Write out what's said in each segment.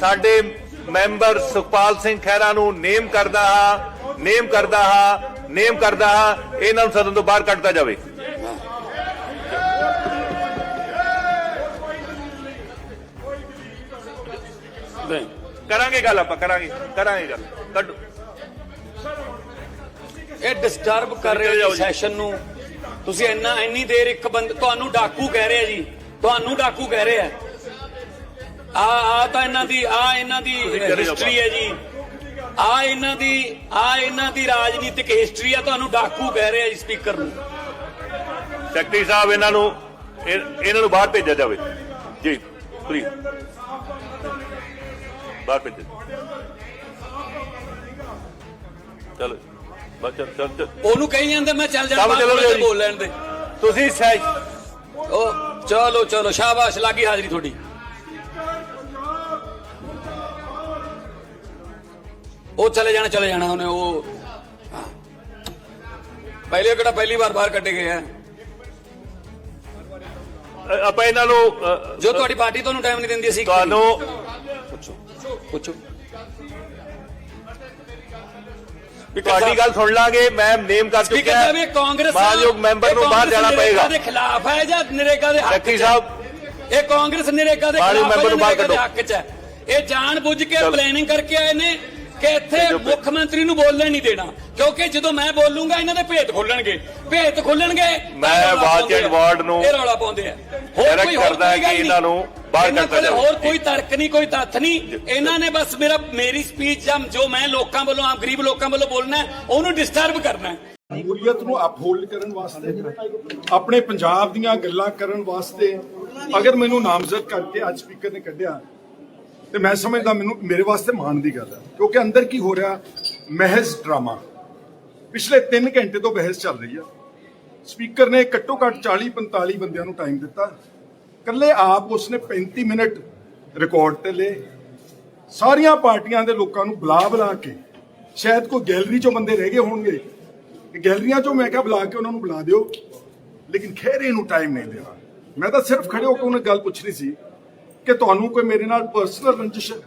ਸਾਡੇ ਮੈਂਬਰ ਸੁਖਪਾਲ ਸਿੰਘ ਖਹਿਰਾ ਨੂੰ ਨੇਮ ਕਰਦਾ ਹਾਂ ਨੇਮ ਕਰਦਾ ਹਾਂ ਨੇਮ ਕਰਦਾ ਹਾਂ ਇਹਨਾਂ ਨੂੰ ਸਦਨ ਤੋਂ ਬਾਹਰ ਕੱਢਦਾ ਜਾਵੇ। ਨਹੀਂ। ਕਰਾਂਗੇ ਗੱਲ ਆਪਾਂ ਕਰਾਂਗੇ ਕਰਾਂਗੇ ਗੱਲ। ਕੱਢੋ। ਇਹ ਡਿਸਟਰਬ ਕਰ ਰਹੇ ਹੋ। ਸੈਸ਼ਨ ਨੂੰ। ਤੁਸੀਂ ਇੰਨਾ ਇੰਨੀ ਦੇਰ ਇੱਕ ਬੰਦ ਤੁਹਾਨੂੰ ਡਾਕੂ ਕਹਿ ਰਹੇ ਜੀ। ਤੁਹਾਨੂੰ ਡਾਕੂ ਕਹਿ ਰਹੇ। ਆ ਆ ਤਾਂ ਇਹਨਾਂ ਦੀ ਆ ਇਹਨਾਂ ਦੀ ਹਿਸਟਰੀ ਹੈ ਜੀ। ਆ ਇਹਨਾਂ ਦੀ ਆ ਇਹਨਾਂ ਦੀ ਰਾਜਨੀਤਿਕ ਹਿਸਟਰੀ ਆ ਤੁਹਾਨੂੰ ਡਾਕੂ ਕਹਿ ਰਹੇ ਜੀ ਸਪੀਕਰ ਨੂੰ। ਸੈਕਟਰੀ ਸਾਹਿਬ ਇਹਨਾਂ ਨੂੰ ਇਹ- ਇਹਨਾਂ ਨੂੰ ਬਾਹਰ ਭੇਜਿਆ ਜਾਵੇ। ਜੀ ਪਲੀਜ਼ ਬਾਹਰ ਭੇਜੋ ਚਲੋ ਬਸ ਚੱਲ। ਉਹਨੂੰ ਕਹੀ ਜਾਂਦੇ ਮੈਂ ਚੱਲ ਜਾਣਾ ਜੀ। ਬੋਲ ਲੈਣ ਦੇ। ਤੁਸੀਂ ਸੈ ਉਹ ਚਲੋ ਚਲੋ ਸ਼ਾਬਾਸ਼ ਲੱਗੀ ਹਾਜ਼ਰੀ ਤੁਹਾਡੀ। ਉਹ ਚਲੇ ਜਾਣਾ ਚਲੇ ਜਾਣਾ ਉਹਨੇ ਉਹ। ਹਾਂ। ਪਹਿਲੇ ਕਿਹੜਾ ਪਹਿਲੀ ਵਾਰ ਬਾਹਰ ਕੱਢੇ ਗਏ ਆ। ਆਪਾਂ ਇਹਨਾਂ ਨੂੰ ਜੋ ਤੁਹਾਡੀ ਪਾਰਟੀ ਤੁਹਾਨੂੰ ਟਾਈਮ ਨਹੀਂ ਦਿੰਦੀ ਅਸੀਂ ਤੁਹਾਨੂੰ ਪੁੱਛੋ ਪੁੱਛੋ। ਤੁਹਾਡੀ ਗੱਲ ਸੁਣ ਲਾਂਗੇ ਮੈਂ ਨੇਮ ਕਰ ਚੁੱਕਿਆ। ਸਾਹਿਬ ਇਹ ਕਾਂਗਰਸ ਮਾਨਯੋਗ ਮੈਂਬਰ ਨੂੰ ਬਾਹਰ ਜਾਣਾ ਪਏਗਾ। ਦੇ ਖਿਲਾਫ ਹੈ ਜਾਂ ਨਰੇਗਾ ਦੇ ਹੱਕ ਸੈਕਟਰੀ ਹੈ? ਸਾਹਿਬ। ਇਹ ਕਾਂਗਰਸ ਨਰੇਗਾ ਦੇ ਖਿਲਾਫ ਹੈ ਮੈਂਬਰ ਨੂੰ ਬਾਹਰ ਕੱਢੋ। ਹੱਕ ਚ? ਹੈ ਇਹ ਜਾਣ ਬੁੱਝ ਕੇ। ਪਲੈਨਿੰਗ ਕਰਕੇ ਆਏ ਨੇ। ਕਿ ਇੱਥੇ। ਮੁੱਖ ਮੰਤਰੀ ਨੂੰ ਬੋਲਣ ਨਹੀਂ ਦੇਣਾ ਕਿਉਂਕਿ ਜਦੋਂ ਮੈਂ ਬੋਲੂੰਗਾ ਇਹਨਾਂ ਦੇ ਭੇਤ ਖੁੱਲਣਗੇ ਭੇਤ ਖੁੱਲਣਗੇ ਮੈਂ ਵਾਚ ਐਂਡ। ਵਾਰਡ ਨੂੰ ਇਹ ਰੌਲਾ ਪਾਉਂਦੇ ਆ ਹੋਰ ਕੋਈ ਕਰਦਾ ਹੈ ਕਿ ਇਹਨਾਂ ਨੂੰ ਬਾਹਰ ਕੋਲੇ ਜਾਵੇ। ਹੋਰ ਕੋਈ ਤਰਕ ਨਹੀਂ ਕੋਈ ਤੱਥ ਨਹੀਂ ਇਹਨਾਂ ਨੇ ਬਸ ਮੇਰਾ ਮੇਰੀ ਸਪੀਚ ਜਾਂ ਜੋ ਮੈਂ ਲੋਕਾਂ ਵੱਲੋਂ ਆਮ ਗਰੀਬ ਲੋਕਾਂ ਵੱਲੋਂ ਬੋਲਣਾ ਉਹਨੂੰ ਡਿਸਟਰਬ ਕਰਨਾ ਹੈ ਜਮਹੂਰੀਅਤ ਨੂੰ ਅਪਹੋਲਡ ਕਰਨ ਵਾਸਤੇ ਆਪਣੇ ਪੰਜਾਬ ਦੀਆਂ ਗੱਲਾਂ ਕਰਨ ਵਾਸਤੇ ਅਗਰ ਮੈਨੂੰ ਨਾਮਜ਼ਦ ਕਰਕੇ ਅੱਜ ਸਪੀਕਰ ਨੇ ਕੱਢਿਆ ਤੇ ਮੈਂ ਸਮਝਦਾ ਮੈਨੂੰ, ਮੇਰੇ ਵਾਸਤੇ ਮਾਣ ਦੀ ਗੱਲ ਹੈ। ਕਿਉਂਕਿ ਅੰਦਰ ਕੀ ਹੋ ਰਿਹਾ? ਮਹਿਜ਼ ਡਰਾਮਾ। ਪਿਛਲੇ 3 ਘੰਟੇ ਤੋਂ ਬਹਿਸ ਚੱਲ ਰਹੀ ਆ। ਸਪੀਕਰ ਨੇ ਘੱਟੋ ਘੱਟ 40 45 ਬੰਦਿਆਂ ਨੂੰ ਟਾਈਮ ਦਿੱਤਾ। ਕੱਲੇ ਆਪ ਉਸਨੇ 35 ਮਿੰਟ ਰਿਕਾਰਡ ਤੇ ਲਏ। ਸਾਰੀਆਂ ਪਾਰਟੀਆਂ ਦੇ ਲੋਕਾਂ ਨੂੰ ਬੁਲਾ ਬੁਲਾ ਕੇ, ਸ਼ਾਇਦ ਕੋਈ ਗੈਲਰੀ ਚੋਂ ਬੰਦੇ ਰਹਿ ਗਏ ਹੋਣਗੇ। ਗੈਲਰੀਆਂ ਚੋਂ ਮੈਂ ਕਿਹਾ ਬੁਲਾ ਕੇ ਉਹਨਾਂ ਨੂੰ ਬੁਲਾ ਦਿਓ। ਲੇਕਿਨ ਖੈਰੇ ਨੂੰ ਟਾਈਮ ਨਹੀਂ ਦੇਣਾ। ਮੈਂ ਤਾਂ ਸਿਰਫ ਖੜੇ ਹੋ ਕੇ ਉਹਨੇ ਗੱਲ ਪੁੱਛਣੀ ਸੀ। ਕਿ ਤੁਹਾਨੂੰ ਕੋਈ ਮੇਰੇ ਨਾਲ ਪਰਸਨਲ ਰੰਜਿਸ਼ ਹੈ?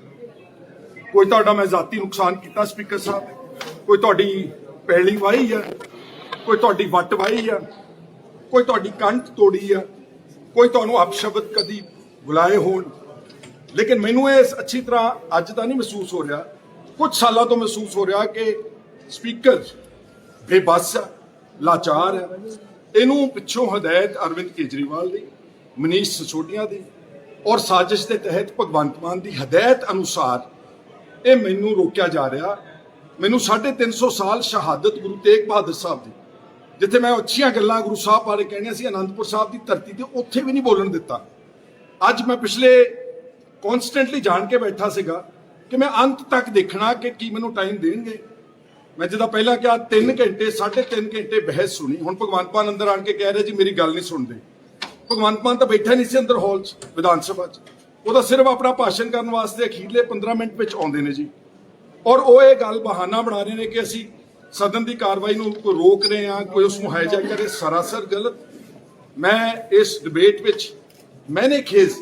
ਕੋਈ ਤੁਹਾਡਾ ਮੈਂ ਜ਼ਾਤੀ ਨੁਕਸਾਨ ਕੀਤਾ ਸਪੀਕਰ ਸਾਹਿਬ? ਕੋਈ ਤੁਹਾਡੀ ਪੈਲੀ ਵਾਹੀ ਹੈ? ਕੋਈ ਤੁਹਾਡੀ ਵੱਟ ਵਾਹੀ ਹੈ? ਕੋਈ ਤੁਹਾਡੀ ਕੰਠ ਤੋੜੀ ਹੈ? ਕੋਈ ਤੁਹਾਨੂੰ ਅਪਸ਼ਬਦ ਕਦੀ ਬੁਲਾਏ ਹੋਣ? ਲੇਕਿਨ ਮੈਨੂੰ ਇਹ ਅੱਛੀ ਤਰ੍ਹਾਂ ਅੱਜ ਤਾਂ ਨਹੀਂ ਮਹਿਸੂਸ ਹੋ ਰਿਹਾ। ਕੁਝ ਸਾਲਾਂ ਤੋਂ ਮਹਿਸੂਸ ਹੋ ਰਿਹਾ ਕਿ ਸਪੀਕਰ ਬੇਬਸ ਆ ਲਾਚਾਰ ਹੈ। ਇਹਨੂੰ ਪਿੱਛੋਂ ਹਦਾਇਤ ਅਰਵਿੰਦ ਕੇਜਰੀਵਾਲ ਦੀ, ਮਨੀਸ਼ ਸਿਸੋਦੀਆ ਦੀ ਔਰ ਸਾਜ਼ਿਸ਼ ਦੇ ਤਹਿਤ ਭਗਵੰਤ ਮਾਨ ਦੀ ਹਦਾਇਤ ਅਨੁਸਾਰ ਇਹ ਮੈਨੂੰ ਰੋਕਿਆ ਜਾ ਰਿਹਾ। ਮੈਨੂੰ 350 ਸਾਲ ਸ਼ਹਾਦਤ ਗੁਰੂ ਤੇਗ ਬਹਾਦਰ ਸਾਹਿਬ ਦੀ, ਜਿੱਥੇ ਮੈਂ ਅੱਛੀਆਂ ਗੱਲਾਂ ਗੁਰੂ ਸਾਹਿਬ ਬਾਰੇ ਕਹਿਣੀਆਂ ਸੀ, ਅਨੰਦਪੁਰ ਸਾਹਿਬ ਦੀ ਧਰਤੀ ਤੇ ਉੱਥੇ ਵੀ ਨਹੀਂ ਬੋਲਣ ਦਿੱਤਾ। ਅੱਜ ਮੈਂ ਪਿਛਲੇ ਕਨਸਟੈਂਟਲੀ ਜਾਣ ਕੇ ਬੈਠਾ ਸੀਗਾ ਕਿ ਮੈਂ ਅੰਤ ਤੱਕ ਦੇਖਣਾ ਕਿ ਕੀ ਮੈਨੂੰ ਟਾਈਮ ਦੇਣਗੇ। ਮੈਂ ਜਿਹਦਾ ਪਹਿਲਾਂ ਕਿਹਾ 3 ਘੰਟੇ 3.5 ਘੰਟੇ ਬਹਿਸ ਸੁਣੀ। ਹੁਣ ਭਗਵੰਤ ਮਾਨ ਅੰਦਰ ਆਣ ਕੇ ਕਹਿ ਰਿਹਾ, ਜੀ, ਮੇਰੀ ਗੱਲ ਨਹੀਂ ਸੁਣਦੇ। ਭਗਵੰਤ ਮਾਨ ਤਾਂ ਬੈਠਾ ਨਹੀਂ ਸੀ ਅੰਦਰ ਹਾਲ 'ਚ, ਵਿਧਾਨ ਸਭਾ 'ਚ। ਉਹ ਤਾਂ ਸਿਰਫ ਆਪਣਾ ਭਾਸ਼ਣ ਕਰਨ ਵਾਸਤੇ ਅਖੀਰਲੇ 15 ਮਿੰਟ ਵਿੱਚ ਆਉਂਦੇ ਨੇ ਜੀ। ਔਰ ਉਹ ਇਹ ਗੱਲ ਬਹਾਨਾ ਬਣਾ ਰਹੇ ਨੇ ਕਿ ਅਸੀਂ ਸਦਨ ਦੀ ਕਾਰਵਾਈ ਨੂੰ ਕੋਈ ਰੋਕ ਰਹੇ ਹਾਂ, ਕੋਈ ਉਸ ਨੂੰ ਹਾਈਜੈਕ ਕਰੇ, ਸਰਾਸਰ ਗਲਤ। ਮੈਂ ਇਸ ਡਿਬੇਟ ਵਿੱਚ ਮੈਨੇ ਖੇਜ਼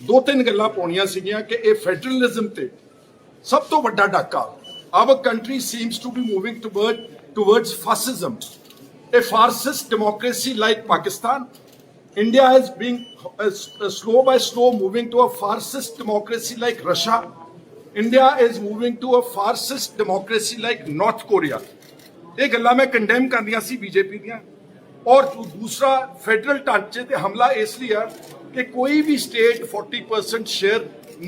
ਦੋ ਤਿੰਨ ਗੱਲਾਂ ਪਾਉਣੀਆਂ ਸੀਗੀਆਂ ਕਿ ਇਹ ਫੈਡਰਲਿਜ਼ਮ ਤੇ ਸਭ ਤੋਂ ਵੱਡਾ ਡਾਕਾ, our country seems to be moving toward, towards fascism a fascist democracy like pakistan india is being uh, s- slow by slow moving to a fascist democracy like russia india is moving to a fascist democracy like north korea ਇਹ ਗੱਲਾਂ ਮੈਂ condemn ਕਰਨੀਆਂ ਸੀ BJP ਦੀਆਂ ਔਰ ਜੋ ਦੂਸਰਾ federal ਢਾਂਚੇ ਤੇ ਹਮਲਾ ਇਸ ਲਈ ਆ ਕਿ ਕੋਈ ਵੀ ਸਟੇਟ 40% ਸ਼ੇਅਰ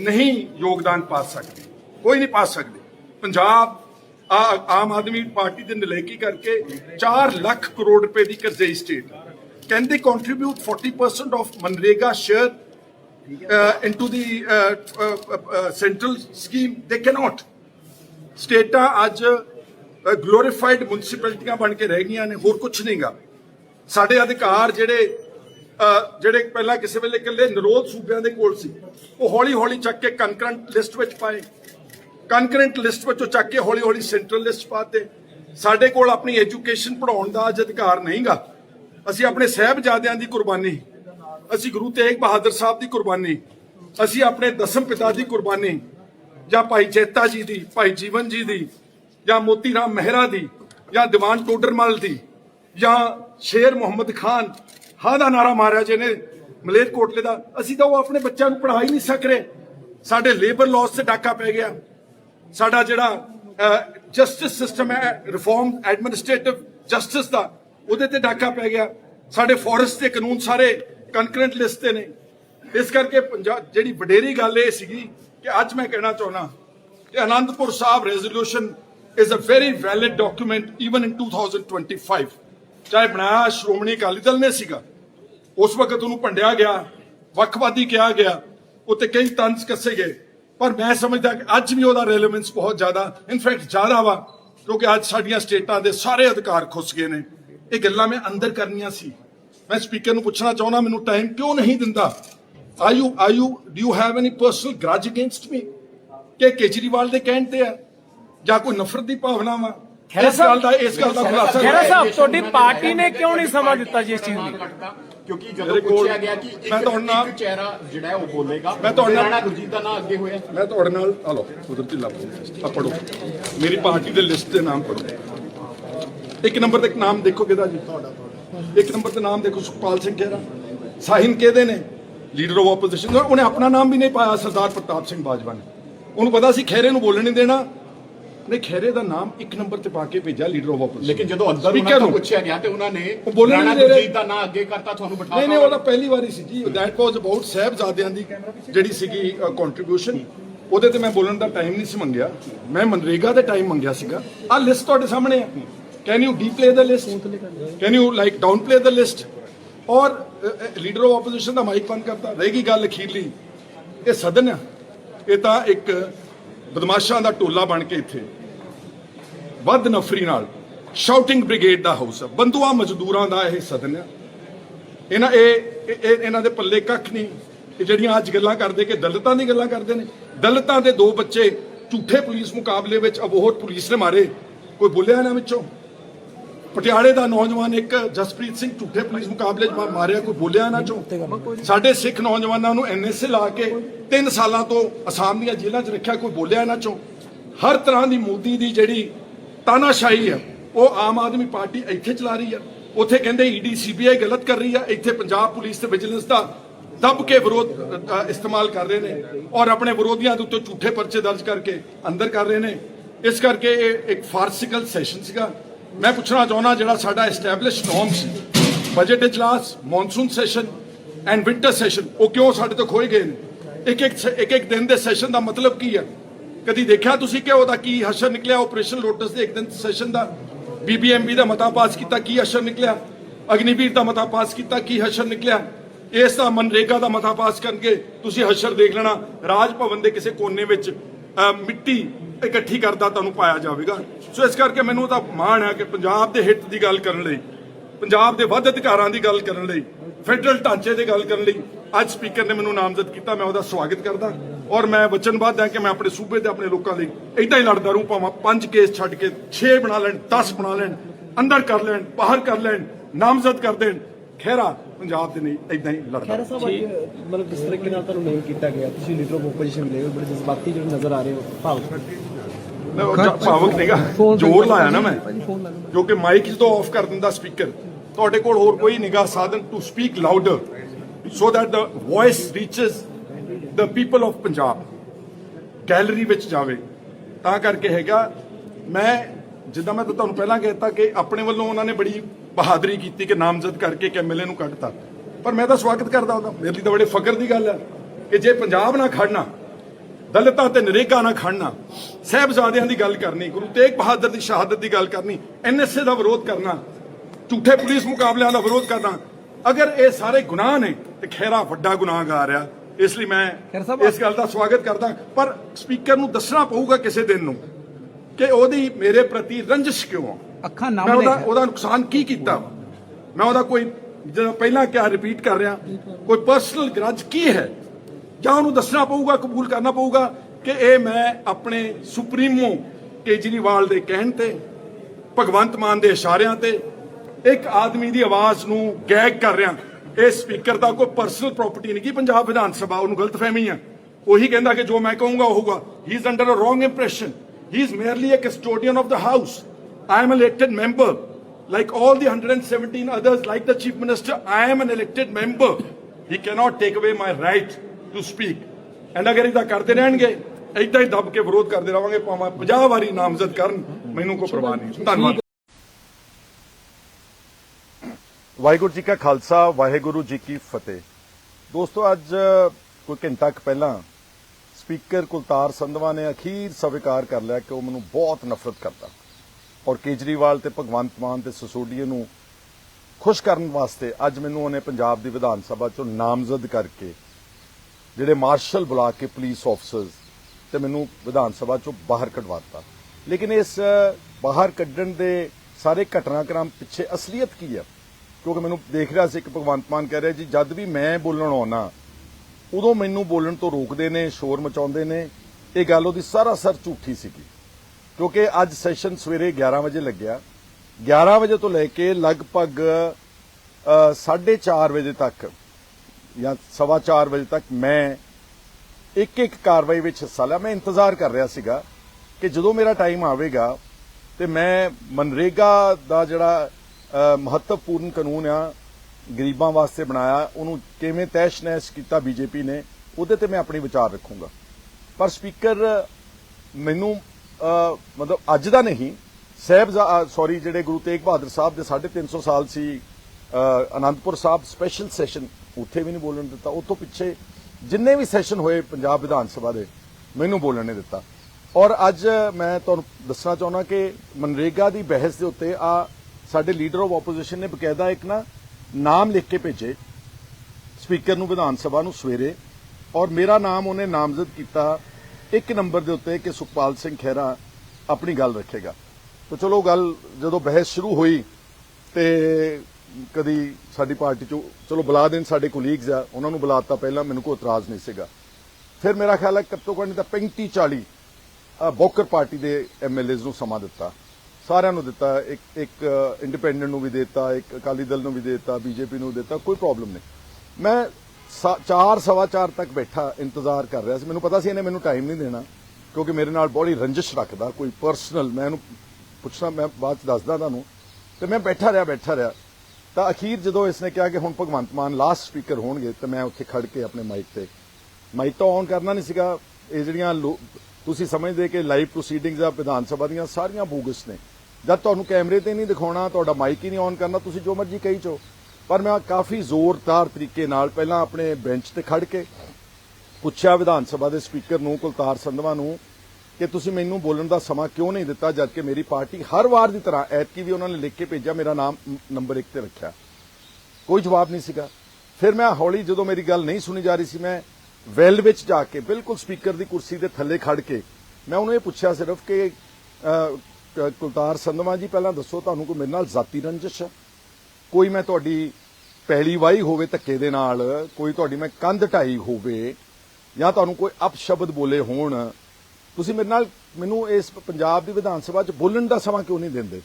ਨਹੀਂ ਯੋਗਦਾਨ ਪਾ ਸਕਦੀ ਕੋਈ ਨਹੀਂ ਪਾ ਸਕਦੀ ਪੰਜਾਬ ਆ- ਆਮ ਆਦਮੀ ਪਾਰਟੀ ਦੇ ਨਲਾਇਕੀ ਕਰਕੇ 4 ਲੱਖ ਕਰੋੜ ਰੁਪਏ ਦੀ ਕਰਜ਼ਈ state can they contribute 40% of MNREGA share into the central scheme they cannot ਸਟੇਟਾਂ ਅੱਜ ਗਲੋਰੀਫਾਈਡ ਮਿਊਨਿਸਪੈਲਿਟੀਆਂ ਬਣ ਕੇ ਰਹਿ ਗਈਆਂ ਨੇ, ਹੋਰ ਕੁਝ ਨਹੀਂਗਾ ਸਾਡੇ ਅਧਿਕਾਰ ਜਿਹੜੇ ਜਿਹੜੇ ਪਹਿਲਾਂ ਕਿਸੇ ਵੇਲੇ ਇਕੱਲੇ ਨਿਰੋਧ ਸੂਬਿਆਂ ਦੇ ਕੋਲ ਸੀ, ਉਹ ਹੌਲੀ ਹੌਲੀ ਚੱਕ ਕੇ ਕਨਕਰੈਂਟ ਲਿਸਟ ਵਿੱਚ ਪਾਏ। ਕਨਕਰੈਂਟ ਲਿਸਟ ਵਿੱਚੋਂ ਚੱਕ ਕੇ ਹੌਲੀ ਹੌਲੀ ਸੈਂਟਰਲ ਲਿਸਟ ਪਾਤੇ ਸਾਡੇ ਕੋਲ ਆਪਣੀ ਐਜੂਕੇਸ਼ਨ ਪੜਾਉਣ ਦਾ ਅੱਜ ਅਧਿਕਾਰ ਨਹੀਂਗਾ ਅਸੀਂ ਆਪਣੇ ਸਹਿਬਜ਼ਾਦਿਆਂ ਦੀ ਕੁਰਬਾਨੀ, ਅਸੀਂ ਗੁਰੂ ਤੇਗ ਬਹਾਦਰ ਸਾਹਿਬ ਦੀ ਕੁਰਬਾਨੀ, ਅਸੀਂ ਆਪਣੇ ਦਸਮ ਪਿਤਾ ਦੀ ਕੁਰਬਾਨੀ, ਜਾਂ ਭਾਈ ਚੇਤਾ ਜੀ ਦੀ, ਭਾਈ ਜੀਵਨ ਜੀ ਦੀ, ਜਾਂ ਮੋਤੀ ਰਾਮ ਮਹਿਰਾ ਦੀ, ਜਾਂ ਦੀਵਾਨ ਟੋਡਰਮਲ ਦੀ, ਜਾਂ ਸ਼ੇਰ ਮੁਹੰਮਦ ਖਾਨ, ਹਾਂ ਦਾ ਨਾਰਾ ਮਾਰਿਆ ਜਿਹਨੇ ਮਲੇਰਕੋਟਲੇ ਦਾ, ਅਸੀਂ ਤਾਂ ਉਹ ਆਪਣੇ ਬੱਚਿਆਂ ਨੂੰ ਪੜ੍ਹਾ ਹੀ ਨਹੀਂ ਸਕ ਰਹੇ। ਸਾਡੇ ਲੇਬਰ ਲਾਅਸ ਤੇ ਡਾਕਾ ਪੈ ਗਿਆ। ਸਾਡਾ ਜਿਹੜਾ ਜਸਟਿਸ ਸਿਸਟਮ ਹੈ ਰਿਫਾਰਮ ਐਡਮਿਨਿਸਟ੍ਰੇਟਿਵ ਜਸਟਿਸ ਦਾ ਉਹਦੇ ਤੇ ਡਾਕਾ ਪੈ ਗਿਆ। ਸਾਡੇ ਫੋਰੈਸਟ ਦੇ ਕਾਨੂੰਨ ਸਾਰੇ ਕੰਕਰੈਂਟ ਲਿਸਟ ਤੇ ਨੇ। ਇਸ ਕਰਕੇ ਪੰਜਾਬ ਜਿਹੜੀ ਵਡੇਰੀ ਗੱਲ ਇਹ ਸੀਗੀ ਕਿ ਅੱਜ ਮੈਂ ਕਹਿਣਾ ਚਾਹੁੰਦਾ ਕਿ Anandpur Sahib resolution is a very valid document even in 2025 ਚਾਹੇ ਬਣਾਇਆ ਸ਼੍ਰੋਮਣੀ ਅਕਾਲੀ ਦਲ ਨੇ ਸੀਗਾ। ਉਸ ਵਕਤ ਉਹਨੂੰ ਭੰਡਿਆ ਗਿਆ, ਵੱਖਵਾਦੀ ਕਿਹਾ ਗਿਆ, ਉੱਤੇ ਕਈ ਤੰਜ ਕੱਸੇ ਗਏ। ਪਰ ਮੈਂ ਸਮਝਦਾ ਕਿ ਅੱਜ ਵੀ ਉਹਦਾ ਰੈਲੇਵੈਂਸ ਬਹੁਤ ਜ਼ਿਆਦਾ ਇਨਫੈਕਟ ਜ਼ਿਆਦਾ ਵਾ, ਕਿਉਂਕਿ ਅੱਜ ਸਾਡੀਆਂ ਸਟੇਟਾਂ ਦੇ ਸਾਰੇ ਅਧਿਕਾਰ ਖੁੱਸ ਗਏ ਨੇ। ਇਹ ਗੱਲਾਂ ਮੈਂ ਅੰਦਰ ਕਰਨੀਆਂ ਸੀ। ਮੈਂ ਸਪੀਕਰ ਨੂੰ ਪੁੱਛਣਾ ਚਾਹੁੰਦਾ ਮੈਨੂੰ ਟਾਈਮ ਕਿਉਂ ਨਹੀਂ ਦਿੰਦਾ? Are you are you do you have any personal grudge against me ਕਿ ਕੇਜਰੀਵਾਲ ਦੇ ਕਹਿਣ ਤੇ ਆ ਜਾਂ ਕੋਈ ਨਫ਼ਰਤ ਦੀ ਭਾਵਨਾ ਵਾ? ਇਸ ਗੱਲ ਦਾ ਇਸ ਗੱਲ ਦਾ ਖੁਲਾਸਾ ਖਹਿਰਾ ਸਾਹਿਬ ਤੁਹਾਡੀ ਪਾਰਟੀ ਨੇ ਕਿਉਂ ਨਹੀਂ ਸਮਾਂ ਦਿੱਤਾ ਜੀ ਇਸ ਚੀਜ਼ ਲਈ ਕਿਉਂਕਿ ਜਦੋਂ ਪੁੱਛਿਆ ਗਿਆ ਕਿ ਇੱਕ ਚਿਹਰਾ ਜਿਹੜਾ ਹੈ ਉਹ ਬੋਲੇਗਾ ਮੈਂ ਤੁਹਾਡੇ ਨਾਲ- ਗੁਰਜੀਤ ਦਾ ਨਾਂ ਅੱਗੇ ਹੋਇਆ। ਮੈਂ ਤੁਹਾਡੇ ਨਾਲ ਹਲੋ ਕੁਦਰਤੀ ਲੱਭ ਆ ਪੜੋ ਮੇਰੀ ਪਾਰਟੀ ਦੇ ਲਿਸਟ ਦੇ ਨਾਮ ਪੜੋ ਇੱਕ ਨੰਬਰ ਤੇ ਨਾਮ ਦੇਖੋ ਕਿਹਦਾ ਜੀ? ਤੁਹਾਡਾ ਇੱਕ ਨੰਬਰ ਤੇ ਨਾਮ ਦੇਖੋ ਸੁਖਪਾਲ ਸਿੰਘ ਖਹਿਰਾ ਸਾഹിਨ ਕਿਹਦੇ ਨੇ? ਲੀਡਰ ਆਫ ਆਪੋਜੀਸ਼ਨ ਉਹਨੇ ਆਪਣਾ ਨਾਮ ਵੀ ਨਹੀਂ ਪਾਇਆ ਸਰਦਾਰ ਪ੍ਰਤਾਪ ਸਿੰਘ ਬਾਜਵਾ ਨੇ। ਉਹਨੂੰ ਪਤਾ ਸੀ ਖਹਿਰੇ ਨੂੰ ਬੋਲਣ ਨਹੀਂ ਦੇਣਾ। ਨੇ ਖਹਿਰੇ ਦਾ ਨਾਮ ਇੱਕ ਨੰਬਰ ਤੇ ਪਾ ਕੇ ਭੇਜਿਆ ਲੀਡਰ ਆਫ ਆਪੋਜੀਸ਼ਨ ਲੇਕਿਨ ਜਦੋਂ ਅੰਦਰ ਉਹਨਾਂ ਤੋਂ ਪੁੱਛਿਆ ਗਿਆ ਤੇ ਉਹਨਾਂ ਨੇ ਰਾਣਾ ਨਹੀਂ ਦੇ ਰਹੇ। ਗੁਰਜੀਤ ਦਾ ਨਾਂ ਅੱਗੇ ਕਰਤਾ ਤੁਹਾਨੂੰ ਬਿਠਾ ਨਹੀਂ ਨਹੀਂ ਉਹਦਾ ਪਹਿਲੀ ਵਾਰੀ ਸੀ ਜੀ। ਦੈਟ ਵਾਸ ਅਬਾਊਟ ਸਾਹਿਬਜ਼ਾਦਿਆਂ ਦੀ ਜਿਹੜੀ ਸੀਗੀ ਕੰਟਰੀਬਿਊਸ਼ਨ ਉਹਦੇ ਤੇ ਮੈਂ ਬੋਲਣ ਦਾ ਟਾਈਮ ਨਹੀਂ ਸੀ ਮੰਗਿਆ। ਮੈਂ ਮਨਰੇਗਾ ਦੇ ਟਾਈਮ ਮੰਗਿਆ ਸੀਗਾ। ਆ ਲਿਸਟ ਤੁਹਾਡੇ ਸਾਹਮਣੇ ਆ। Can you display the list can you like down play the ਔਰ ਲੀਡਰ ਆਫ ਆਪੋਜੀਸ਼ਨ ਦਾ ਮਾਈਕ ਬੰਦ ਕਰਤਾ ਰਹੇਗੀ ਗੱਲ ਅਖੀਰਲੀ ਇਹ ਸਦਨ ਆ। ਇਹ ਤਾਂ ਇੱਕ ਬਦਮਾਸ਼ਾਂ ਦਾ ਟੋਲਾ ਬਣ ਕੇ ਇੱਥੇ। ਵੱਧ ਨਫਰੀ ਨਾਲ ਸ਼ਾਊਟਿੰਗ ਬ੍ਰਿਗੇਡ ਦਾ ਹਾਊਸ ਆ। ਬੰਦੂਆ ਮਜ਼ਦੂਰਾਂ ਦਾ ਇਹ ਸਦਨ ਆ। ਇਹਨਾਂ ਇਹ, ਇਹਨਾਂ ਦੇ ਪੱਲੇ ਕੱਖ ਨਹੀਂ। ਇਹ ਜਿਹੜੀਆਂ ਅੱਜ ਗੱਲਾਂ ਕਰਦੇ ਕਿ ਦਲਿਤਾਂ ਦੀ ਗੱਲਾਂ ਕਰਦੇ ਨੇ। ਦਲਿਤਾਂ ਦੇ ਦੋ ਬੱਚੇ ਝੂਠੇ ਪੁਲਿਸ ਮੁਕਾਬਲੇ ਵਿੱਚ ਅਬੋਹਰ ਪੁਲਿਸ ਨੇ ਮਾਰੇ। ਕੋਈ ਬੋਲਿਆ ਇਹਨਾਂ ਵਿੱਚੋਂ? ਪਟਿਆਲੇ ਦਾ ਨੌਜਵਾਨ ਇੱਕ ਜਸਪ੍ਰੀਤ ਸਿੰਘ ਝੂਠੇ ਪੁਲਿਸ ਮੁਕਾਬਲੇ 'ਚ ਮਾਰਿਆ, ਕੋਈ ਬੋਲਿਆ ਇਹਨਾਂ ਚੋਂ? ਸਾਡੇ ਸਿੱਖ ਨੌਜਵਾਨਾਂ ਨੂੰ ਐਨਐਸਏ ਲਾ ਕੇ 3 ਸਾਲਾਂ ਤੋਂ ਅਸਾਮ ਦੀਆਂ ਜੇਲ੍ਹਾਂ 'ਚ ਰੱਖਿਆ, ਕੋਈ ਬੋਲਿਆ ਇਹਨਾਂ ਚੋਂ? ਹਰ ਤਰ੍ਹਾਂ ਦੀ ਮੋਦੀ ਦੀ ਜਿਹੜੀ ਤਾਨਾਸ਼ਾਹੀ ਹੈ ਉਹ ਆਮ ਆਦਮੀ ਪਾਰਟੀ ਇੱਥੇ ਚਲਾ ਰਹੀ ਹੈ ਉੱਥੇ ਕਹਿੰਦੇ ਈਡੀ ਸੀਬੀਆਈ ਗਲਤ ਕਰ ਰਹੀ ਹੈ ਇੱਥੇ ਪੰਜਾਬ ਪੁਲਿਸ ਤੇ ਵਿਜੀਲੈਂਸ ਦਾ ਦੱਬ ਕੇ ਵਿਰੋਧ ਇਸਤੇਮਾਲ ਕਰ ਰਹੇ ਨੇ ਔਰ ਆਪਣੇ ਵਿਰੋਧੀਆਂ ਦੇ ਉੱਤੇ ਝੂਠੇ ਪਰਚੇ ਦਰਜ ਕਰਕੇ ਅੰਦਰ ਕਰ ਰਹੇ ਨੇ। ਇਸ ਕਰਕੇ ਇਹ ਇੱਕ ਫਾਰਸੀਕਲ ਸੈਸ਼ਨ ਸੀਗਾ। ਮੈਂ ਪੁੱਛਣਾ ਚਾਹੁੰਦਾ ਜਿਹੜਾ ਸਾਡਾ ਐਸਟੈਬਲਿਸ਼ ਨੋਰਮ ਸੀ ਬਜਟ ਇਜਲਾਸ monsoon session and winter session ਉਹ ਕਿਉਂ ਸਾਡੇ ਤੋਂ ਖੋਏ ਗਏ ਨੇ? ਇੱਕ ਇੱਕ ਇੱਕ ਇੱਕ ਦਿਨ ਦੇ ਸੈਸ਼ਨ ਦਾ ਮਤਲਬ ਕੀ ਹੈ ਕਦੀ ਦੇਖਿਆ ਤੁਸੀਂ ਕਿ ਉਹਦਾ ਕੀ ਹਸ਼ਰ ਨਿਕਲਿਆ ਆਪਰੇਸ਼ਨ ਲੋਟਸ ਦੇ ਇੱਕ ਦਿਨ ਸੈਸ਼ਨ ਦਾ? ਬੀਬੀਐਮਬੀ ਦਾ ਮਤਾ ਪਾਸ ਕੀਤਾ, ਕੀ ਹਸ਼ਰ ਨਿਕਲਿਆ? ਅਗਨੀਵੀਰ ਦਾ ਮਤਾ ਪਾਸ ਕੀਤਾ, ਕੀ ਹਸ਼ਰ ਨਿਕਲਿਆ? ਇਸ ਦਾ ਮਨਰੇਗਾ ਦਾ ਮਤਾ ਪਾਸ ਕਰਕੇ ਤੁਸੀਂ ਹਸ਼ਰ ਦੇਖ ਲੈਣਾ। ਰਾਜ ਭਵਨ ਦੇ ਕਿਸੇ ਕੋਨੇ ਵਿੱਚ ਮਿੱਟੀ ਇਕੱਠੀ ਕਰਦਾ ਤੁਹਾਨੂੰ ਪਾਇਆ ਜਾਵੇਗਾ। ਸੋ ਇਸ ਕਰਕੇ ਮੈਨੂੰ ਤਾਂ ਮਾਣ ਹੈ ਕਿ ਪੰਜਾਬ ਦੇ ਹਿੱਤ ਦੀ ਗੱਲ ਕਰਨ ਲਈ, ਪੰਜਾਬ ਦੇ ਵੱਧ ਅਧਿਕਾਰਾਂ ਦੀ ਗੱਲ ਕਰਨ ਲਈ, ਫੈਡਰਲ ਢਾਂਚੇ ਦੀ ਗੱਲ ਕਰਨ ਲਈ ਅੱਜ ਸਪੀਕਰ ਨੇ ਮੈਨੂੰ ਨਾਮਜ਼ਦ ਕੀਤਾ, ਮੈਂ ਉਹਦਾ ਸਵਾਗਤ ਕਰਦਾ। ਔਰ ਮੈਂ ਵਚਨਬੱਧ ਹਾਂ ਕਿ ਮੈਂ ਆਪਣੇ ਸੂਬੇ ਤੇ ਆਪਣੇ ਲੋਕਾਂ ਲਈ ਇਦਾਂ ਹੀ ਲੜਦਾ ਰਹੂੰ, ਭਾਵੇਂ ਪੰਜ ਕੇਸ ਛੱਡ ਕੇ 6 ਬਣਾ ਲੈਣ 10 ਬਣਾ ਲੈਣ, ਅੰਦਰ ਕਰ ਲੈਣ, ਬਾਹਰ ਕਰ ਲੈਣ, ਨਾਮਜ਼ਦ ਕਰ ਦੇਣ। ਖਹਿਰਾ ਪੰਜਾਬ ਦੇ ਨਹੀਂ ਇਦਾਂ ਹੀ ਲੜਦਾ। ਖੈਰ ਸਾਹਿਬ ਅੱਜ ਮਤਲਬ ਜਿਸ ਤਰੀਕੇ ਨਾਲ ਤੁਹਾਨੂੰ ਨੇਮ ਕੀਤਾ ਗਿਆ? ਤੁਸੀਂ ਲੀਡਰ ਆਫ ਆਪੋਜੀਸ਼ਨ ਮਿਲੇ ਹੋ ਬੜੇ ਜਜ਼ਬਾਤੀ ਜਿਹੜੇ ਨਜ਼ਰ ਆ ਰਹੇ ਹੋ ਭਾਵ ਮੈਂ ਉਹ ਜਾ- ਭਾਵੁਕ ਨਹੀਂਗਾ ਜ਼ੋਰ ਲਾਇਆ ਨਾ ਮੈਂ। ਕਿਉਂਕਿ ਮਾਈਕ ਜਦੋਂ ਆਫ ਕਰ ਦਿੰਦਾ ਸਪੀਕਰ ਤੁਹਾਡੇ ਕੋਲ ਹੋਰ ਕੋਈ ਨਿਗਾਹ ਸਾਧਨ to speak louder so that the voice reaches the people of Punjab gallery ਵਿੱਚ ਜਾਵੇ। ਤਾਂ ਕਰਕੇ ਹੈਗਾ ਮੈਂ ਜਿੱਦਾਂ ਮੈਂ ਤੁਹਾਨੂੰ ਪਹਿਲਾਂ ਕਹਿਤਾ ਕਿ ਆਪਣੇ ਵੱਲੋਂ ਉਹਨਾਂ ਨੇ ਬੜੀ ਬਹਾਦਰੀ ਕੀਤੀ ਕਿ ਨਾਮਜ਼ਦ ਕਰਕੇ ਕਿ ਐਮਐਲਏ ਨੂੰ ਕੱਢਤਾ। ਪਰ ਮੈਂ ਤਾਂ ਸਵਾਗਤ ਕਰਦਾ ਉਹਦਾ। ਮੇਰੇ ਲਈ ਤਾਂ ਬੜੇ ਫਖਰ ਦੀ ਗੱਲ ਹੈ ਕਿ ਜੇ ਪੰਜਾਬ ਨਾ ਖੜਨਾ ਦਲਿਤਾਂ ਤੇ ਨਰੇਗਾ ਨਾ ਖੜਨਾ ਸਹਿਬਜ਼ਾਦਿਆਂ ਦੀ ਗੱਲ ਕਰਨੀ ਗੁਰੂ ਤੇਗ ਬਹਾਦਰ ਦੀ ਸ਼ਹਾਦਤ ਦੀ ਗੱਲ ਕਰਨੀ ਐਨਐਸਏ ਦਾ ਵਿਰੋਧ ਕਰਨਾ ਝੂਠੇ ਪੁਲਿਸ ਮੁਕਾਬਲਿਆਂ ਦਾ ਵਿਰੋਧ ਕਰਨਾ ਅਗਰ ਇਹ ਸਾਰੇ ਗੁਨਾਹ ਨੇ ਤੇ ਖੈਰਾ ਵੱਡਾ ਗੁਨਾਹਗਾਰ ਆ। ਇਸ ਲਈ ਮੈਂ ਇਸ ਗੱਲ ਦਾ ਸਵਾਗਤ ਕਰਦਾ। ਪਰ ਸਪੀਕਰ ਨੂੰ ਦੱਸਣਾ ਪਊਗਾ ਕਿਸੇ ਦਿਨ ਨੂੰ ਕਿ ਉਹਦੀ ਮੇਰੇ ਪ੍ਰਤੀ ਰੰਜਿਸ਼ ਕਿਉਂ ਆ? ਅੱਖਾਂ ਮੈਂ ਉਹਦਾ ਉਹਦਾ ਨੁਕਸਾਨ ਕੀ ਕੀਤਾ? ਵਾ? ਮੈਂ ਉਹਦਾ ਕੋਈ ਜਿਹੜਾ ਪਹਿਲਾਂ ਕਿਹਾ ਰਿਪੀਟ ਕਰ ਰਿਹਾ। ਕੋਈ ਪਰਸਨਲ ਗਰਜ ਕੀ ਹੈ? ਜਾਂ ਉਹਨੂੰ ਦੱਸਣਾ ਪਊਗਾ ਕਬੂਲ ਕਰਨਾ ਪਊਗਾ ਕਿ ਇਹ ਮੈਂ ਆਪਣੇ ਸੁਪਰੀਮੋ ਕੇਜਰੀਵਾਲ ਦੇ ਕਹਿਣ ਤੇ ਭਗਵੰਤ ਮਾਨ ਦੇ ਇਸ਼ਾਰਿਆਂ ਤੇ ਇੱਕ ਆਦਮੀ ਦੀ ਆਵਾਜ਼ ਨੂੰ ਗੈਗ ਕਰ ਰਿਹਾ। ਇਹ ਸਪੀਕਰ ਦਾ ਕੋਈ ਪਰਸਨਲ ਪ੍ਰਾਪਰਟੀ ਨਹੀਂ ਕਿ ਪੰਜਾਬ ਵਿਧਾਨ ਸਭਾ ਉਹਨੂੰ ਗਲਤਫਹਿਮੀ ਆ। ਉਹੀ ਕਹਿੰਦਾ ਕਿ ਜੋ ਮੈਂ ਕਹੂੰਗਾ ਉਹ ਹੋਊਗਾ। He is under a wrong impression he is merely a custodian of the house I am an elected member. Like all the 117 others, like the Chief Minister, I am an elected member. He cannot take away my right to speak. And ਅਗਰ ਇਦਾਂ ਕਰਦੇ ਰਹਿਣਗੇ ਏਦਾਂ ਹੀ ਦੱਬ ਕੇ ਵਿਰੋਧ ਕਰਦੇ ਰਵਾਂਗੇ ਭਾਵੇਂ 50 ਵਾਰੀ ਨਾਮਜ਼ਦ ਕਰਨ ਮੈਨੂੰ ਕੋਈ ਪਰਵਾਹ ਨਹੀਂ ਧੰਨਵਾਦ ਵਾਹਿਗੁਰੂ ਜੀ ਕਾ ਖਾਲਸਾ ਵਾਹਿਗੁਰੂ ਜੀ ਕੀ ਫਤਿਹ ਦੋਸਤੋ ਅੱਜ ਕੋਈ ਘੰਟਾ ਕੁ ਪਹਿਲਾਂ ਸਪੀਕਰ ਕੁਲਤਾਰ ਸੰਧਵਾ ਨੇ ਅਖੀਰ ਸਵੀਕਾਰ ਕਰ ਲਿਆ ਕਿ ਉਹ ਮੈਨੂੰ ਬਹੁਤ ਨਫ਼ਰਤ ਕਰਦਾ ਔਰ ਕੇਜਰੀਵਾਲ ਤੇ ਭਗਵੰਤ ਮਾਨ ਤੇ ਸਸੋਡੀਏ ਨੂੰ ਖੁਸ਼ ਕਰਨ ਵਾਸਤੇ ਅੱਜ ਮੈਨੂੰ ਉਹਨੇ ਪੰਜਾਬ ਦੀ ਵਿਧਾਨ ਸਭਾ ਚੋਂ ਨਾਮਜ਼ਦ ਕਰਕੇ ਜਿਹੜੇ ਮਾਰਸ਼ਲ ਬੁਲਾ ਕੇ ਪੁਲਿਸ ਆਫਸਰਸ ਤੇ ਮੈਨੂੰ ਵਿਧਾਨ ਸਭਾ ਚੋਂ ਬਾਹਰ ਕਢਵਾਤਾ। ਲੇਕਿਨ ਇਸ ਬਾਹਰ ਕੱਢਣ ਦੇ ਸਾਰੇ ਘਟਨਾਕ੍ਰਮ ਪਿੱਛੇ ਅਸਲੀਅਤ ਕੀ ਹੈ? ਕਿਉਂਕਿ ਮੈਨੂੰ ਦੇਖ ਰਿਹਾ ਸੀ ਕਿ ਭਗਵੰਤ ਮਾਨ ਕਹਿ ਰਿਹਾ ਜੀ, ਜਦ ਵੀ ਮੈਂ ਬੋਲਣ ਆਉਣਾ, ਉਦੋਂ ਮੈਨੂੰ ਬੋਲਣ ਤੋਂ ਰੋਕਦੇ ਨੇ, ਸ਼ੋਰ ਮਚਾਉਂਦੇ ਨੇ। ਇਹ ਗੱਲ ਉਹਦੀ ਸਰਾਸਰ ਝੂਠੀ ਸੀਗੀ। ਕਿਉਂਕਿ ਅੱਜ ਸੈਸ਼ਨ ਸਵੇਰੇ 11 ਵਜੇ ਲੱਗਿਆ। 11 ਵਜੇ ਤੋਂ ਲੈ ਕੇ ਲਗਭਗ 4:30 ਵਜੇ ਤੱਕ ਜਾਂ ਸਵਾ ਚਾਰ ਵਜੇ ਤੱਕ ਮੈਂ ਇੱਕ ਇੱਕ ਕਾਰਵਾਈ ਵਿੱਚ ਹਿੱਸਾ ਲਿਆ। ਮੈਂ ਇੰਤਜ਼ਾਰ ਕਰ ਰਿਹਾ ਸੀਗਾ ਕਿ ਜਦੋਂ ਮੇਰਾ ਟਾਈਮ ਆਵੇਗਾ ਤੇ ਮੈਂ ਮਨਰੇਗਾ ਦਾ ਜਿਹੜਾ ਮਹੱਤਵਪੂਰਨ ਕਾਨੂੰਨ ਆ, ਗਰੀਬਾਂ ਵਾਸਤੇ ਬਣਾਇਆ, ਉਹਨੂੰ ਕਿਵੇਂ ਤੈਸ਼-ਨੈਸ਼ ਕੀਤਾ ਬੀਜੇਪੀ ਨੇ, ਉਹਦੇ ਤੇ ਮੈਂ ਆਪਣੀ ਵਿਚਾਰ ਰੱਖੂੰਗਾ। ਪਰ ਸਪੀਕਰ, ਮੈਨੂੰ ਮਤਲਬ ਅੱਜ ਦਾ ਨਹੀਂ, ਸਾਹਿਬ ਸੌਰੀ ਜਿਹੜੇ ਗੁਰੂ ਤੇਗ ਬਹਾਦਰ ਸਾਹਿਬ ਦੇ 350 ਸਾਲ ਸੀ ਅਨੰਦਪੁਰ ਸਾਹਿਬ ਸਪੈਸ਼ਲ ਸੈਸ਼ਨ ਉੱਥੇ ਵੀ ਨਹੀਂ ਬੋਲਣ ਦਿੱਤਾ ਉਸ ਤੋਂ ਪਿੱਛੇ ਜਿੰਨੇ ਵੀ ਸੈਸ਼ਨ ਹੋਏ ਪੰਜਾਬ ਵਿਧਾਨ ਸਭਾ ਦੇ, ਮੈਨੂੰ ਬੋਲਣ ਨਹੀਂ ਦਿੱਤਾ। ਔਰ ਅੱਜ ਮੈਂ ਤੁਹਾਨੂੰ ਦੱਸਣਾ ਚਾਹੁੰਦਾ ਕਿ ਮਨਰੇਗਾ ਦੀ ਬਹਿਸ ਦੇ ਉੱਤੇ ਆ ਸਾਡੇ ਲੀਡਰ ਆਫ ਆਪੋਜੀਸ਼ਨ ਨੇ ਬਕਾਇਦਾ ਇੱਕ ਨਾ ਨਾਮ ਲਿਖ ਕੇ ਭੇਜੇ ਸਪੀਕਰ ਨੂੰ ਵਿਧਾਨ ਸਭਾ ਨੂੰ ਸਵੇਰੇ, ਔਰ ਮੇਰਾ ਨਾਮ ਉਹਨੇ ਨਾਮਜ਼ਦ ਕੀਤਾ ਇੱਕ ਨੰਬਰ ਦੇ ਉੱਤੇ ਕਿ ਸੁਖਪਾਲ ਸਿੰਘ ਖਹਿਰਾ ਆਪਣੀ ਗੱਲ ਰੱਖੇਗਾ। ਤਾਂ ਚਲੋ ਗੱਲ ਜਦੋਂ ਬਹਿਸ ਸ਼ੁਰੂ ਹੋਈ ਤੇ ਕਦੀ ਸਾਡੀ ਪਾਰਟੀ ਚੋਂ ਚਲੋ ਬੁਲਾ ਦੇਣ ਸਾਡੇ ਕੋਲੀਗਸ ਆ, ਉਹਨਾਂ ਨੂੰ ਬੁਲਾਤਾ ਪਹਿਲਾਂ, ਮੈਨੂੰ ਕੋਈ ਇਤਰਾਜ਼ ਨਹੀਂ ਸੀਗਾ। ਫਿਰ ਮੇਰਾ ਖਿਆਲ ਹੈ ਘੱਟੋ ਘੱਟ ਤਾਂ 35 40 ਬੋਕਰ ਪਾਰਟੀ ਦੇ ਐਮਐਲਏਜ਼ ਨੂੰ ਸਮਾਂ ਦਿੱਤਾ। ਸਾਰਿਆਂ ਨੂੰ ਦਿੱਤਾ, ਇੱਕ ਇੱਕ ਇੰਡੀਪੈਂਡੈਂਟ ਨੂੰ ਵੀ ਦਿੱਤਾ, ਇੱਕ ਅਕਾਲੀ ਦਲ ਨੂੰ ਵੀ ਦਿੱਤਾ, ਬੀਜੇਪੀ ਨੂੰ ਦਿੱਤਾ, ਕੋਈ ਪ੍ਰੋਬਲਮ ਨਹੀਂ। ਮੈਂ 4 ਸਵਾ 4 ਤੱਕ ਬੈਠਾ ਇੰਤਜ਼ਾਰ ਕਰ ਰਿਹਾ ਸੀ। ਮੈਨੂੰ ਪਤਾ ਸੀ ਇਹਨੇ ਮੈਨੂੰ ਟਾਈਮ ਨਹੀਂ ਦੇਣਾ, ਕਿਉਂਕਿ ਮੇਰੇ ਨਾਲ ਬੜੀ ਰੰਜਿਸ਼ ਰੱਖਦਾ, ਕੋਈ ਪਰਸਨਲ ਮੈਂ ਇਹਨੂੰ ਪੁੱਛਣਾ ਮੈਂ ਬਾਅਦ ਚ ਦੱਸਦਾ ਤੁਹਾਨੂੰ। ਤੇ ਮੈਂ ਬੈਠਾ ਰਿਹਾ ਬੈਠਾ ਰਿਹਾ। ਤਾਂ ਅਖੀਰ ਜਦੋਂ ਇਸਨੇ ਕਿਹਾ ਕਿ ਹੁਣ ਭਗਵੰਤ ਮਾਨ ਲਾਸਟ ਸਪੀਕਰ ਹੋਣਗੇ, ਤਾਂ ਮੈਂ ਉੱਥੇ ਖੜ ਕੇ ਆਪਣੇ ਮਾਈਕ ਤੇ ਮਾਈਕ ਤਾਂ ਔਨ ਕਰਨਾ ਨਹੀਂ ਸੀਗਾ। ਇਹ ਜਿਹੜੀਆਂ ਲੋ- ਤੁਸੀਂ ਸਮਝਦੇ ਕਿ ਲਾਈਵ ਪ੍ਰੋਸੀਡਿੰਗਸ ਆ, ਵਿਧਾਨ ਸਭਾ ਦੀਆਂ, ਸਾਰੀਆਂ ਬੂਗਸ ਨੇ। ਜਦ ਤੁਹਾਨੂੰ ਕੈਮਰੇ ਤੇ ਨਹੀਂ ਦਿਖਾਉਣਾ, ਤੁਹਾਡਾ ਮਾਈਕ ਹੀ ਨਹੀਂ ਔਨ ਕਰਨਾ, ਤੁਸੀਂ ਜੋ ਮਰਜ਼ੀ ਕਹੀ ਚੋ ਪਰ ਮੈਂ ਕਾਫੀ ਜ਼ੋਰਦਾਰ ਤਰੀਕੇ ਨਾਲ ਪਹਿਲਾਂ ਆਪਣੇ ਬੈਂਚ ਤੇ ਖੜ ਕੇ ਪੁੱਛਿਆ ਵਿਧਾਨ ਸਭਾ ਦੇ ਸਪੀਕਰ ਨੂੰ, ਕੁਲਤਾਰ ਸੰਧਵਾ ਨੂੰ, ਕਿ ਤੁਸੀਂ ਮੈਨੂੰ ਬੋਲਣ ਦਾ ਸਮਾਂ ਕਿਉਂ ਨਹੀਂ ਦਿੱਤਾ, ਜਦ ਕਿ ਮੇਰੀ ਪਾਰਟੀ ਹਰ ਵਾਰ ਦੀ ਤਰ੍ਹਾਂ ਐਤਕੀ ਵੀ ਉਹਨਾਂ ਨੇ ਲਿਖ ਕੇ ਭੇਜਿਆ, ਮੇਰਾ ਨਾਮ ਨੰਬਰ 1 ਤੇ ਰੱਖਿਆ। ਕੋਈ ਜਵਾਬ ਨਹੀਂ ਸੀਗਾ। ਫਿਰ ਮੈਂ ਹੌਲੀ ਜਦੋਂ ਮੇਰੀ ਗੱਲ ਨਹੀਂ ਸੁਣੀ ਜਾ ਰਹੀ ਸੀ, ਮੈਂ ਵੈਲ ਵਿੱਚ ਜਾ ਕੇ ਬਿਲਕੁਲ ਸਪੀਕਰ ਦੀ ਕੁਰਸੀ ਦੇ ਥੱਲੇ ਖੜ ਕੇ ਮੈਂ ਉਹਨੂੰ ਇਹ ਪੁੱਛਿਆ ਸਿਰਫ ਕਿ, ਕੁਲਤਾਰ ਸੰਧਵਾ ਜੀ, ਪਹਿਲਾਂ ਦੱਸੋ ਤੁਹਾਨੂੰ ਕੋਈ ਮੇਰੇ ਨਾਲ ਜ਼ਾਤੀ ਰੰਜਿਸ਼ ਹੈ? ਕੋਈ ਮੈਂ ਤੁਹਾਡੀ ਪਹਿਲੀ ਵਾਈ ਹੋਵੇ ਧੱਕੇ ਦੇ ਨਾਲ, ਕੋਈ ਤੁਹਾਡੀ ਮੈਂ ਕੰਧ ਢਾਈ ਹੋਵੇ, ਜਾਂ ਤੁਹਾਨੂੰ ਕੋਈ ਅਪਸ਼ਬਦ ਬੋਲੇ ਹੋਣ, ਤੁਸੀਂ ਮੇਰੇ ਨਾਲ ਮੈਨੂੰ ਇਸ ਪੰਜਾਬ ਦੀ ਵਿਧਾਨ ਸਭਾ 'ਚ ਬੋਲਣ ਦਾ ਸਮਾਂ ਕਿਉਂ ਨਹੀਂ ਦਿੰਦੇ?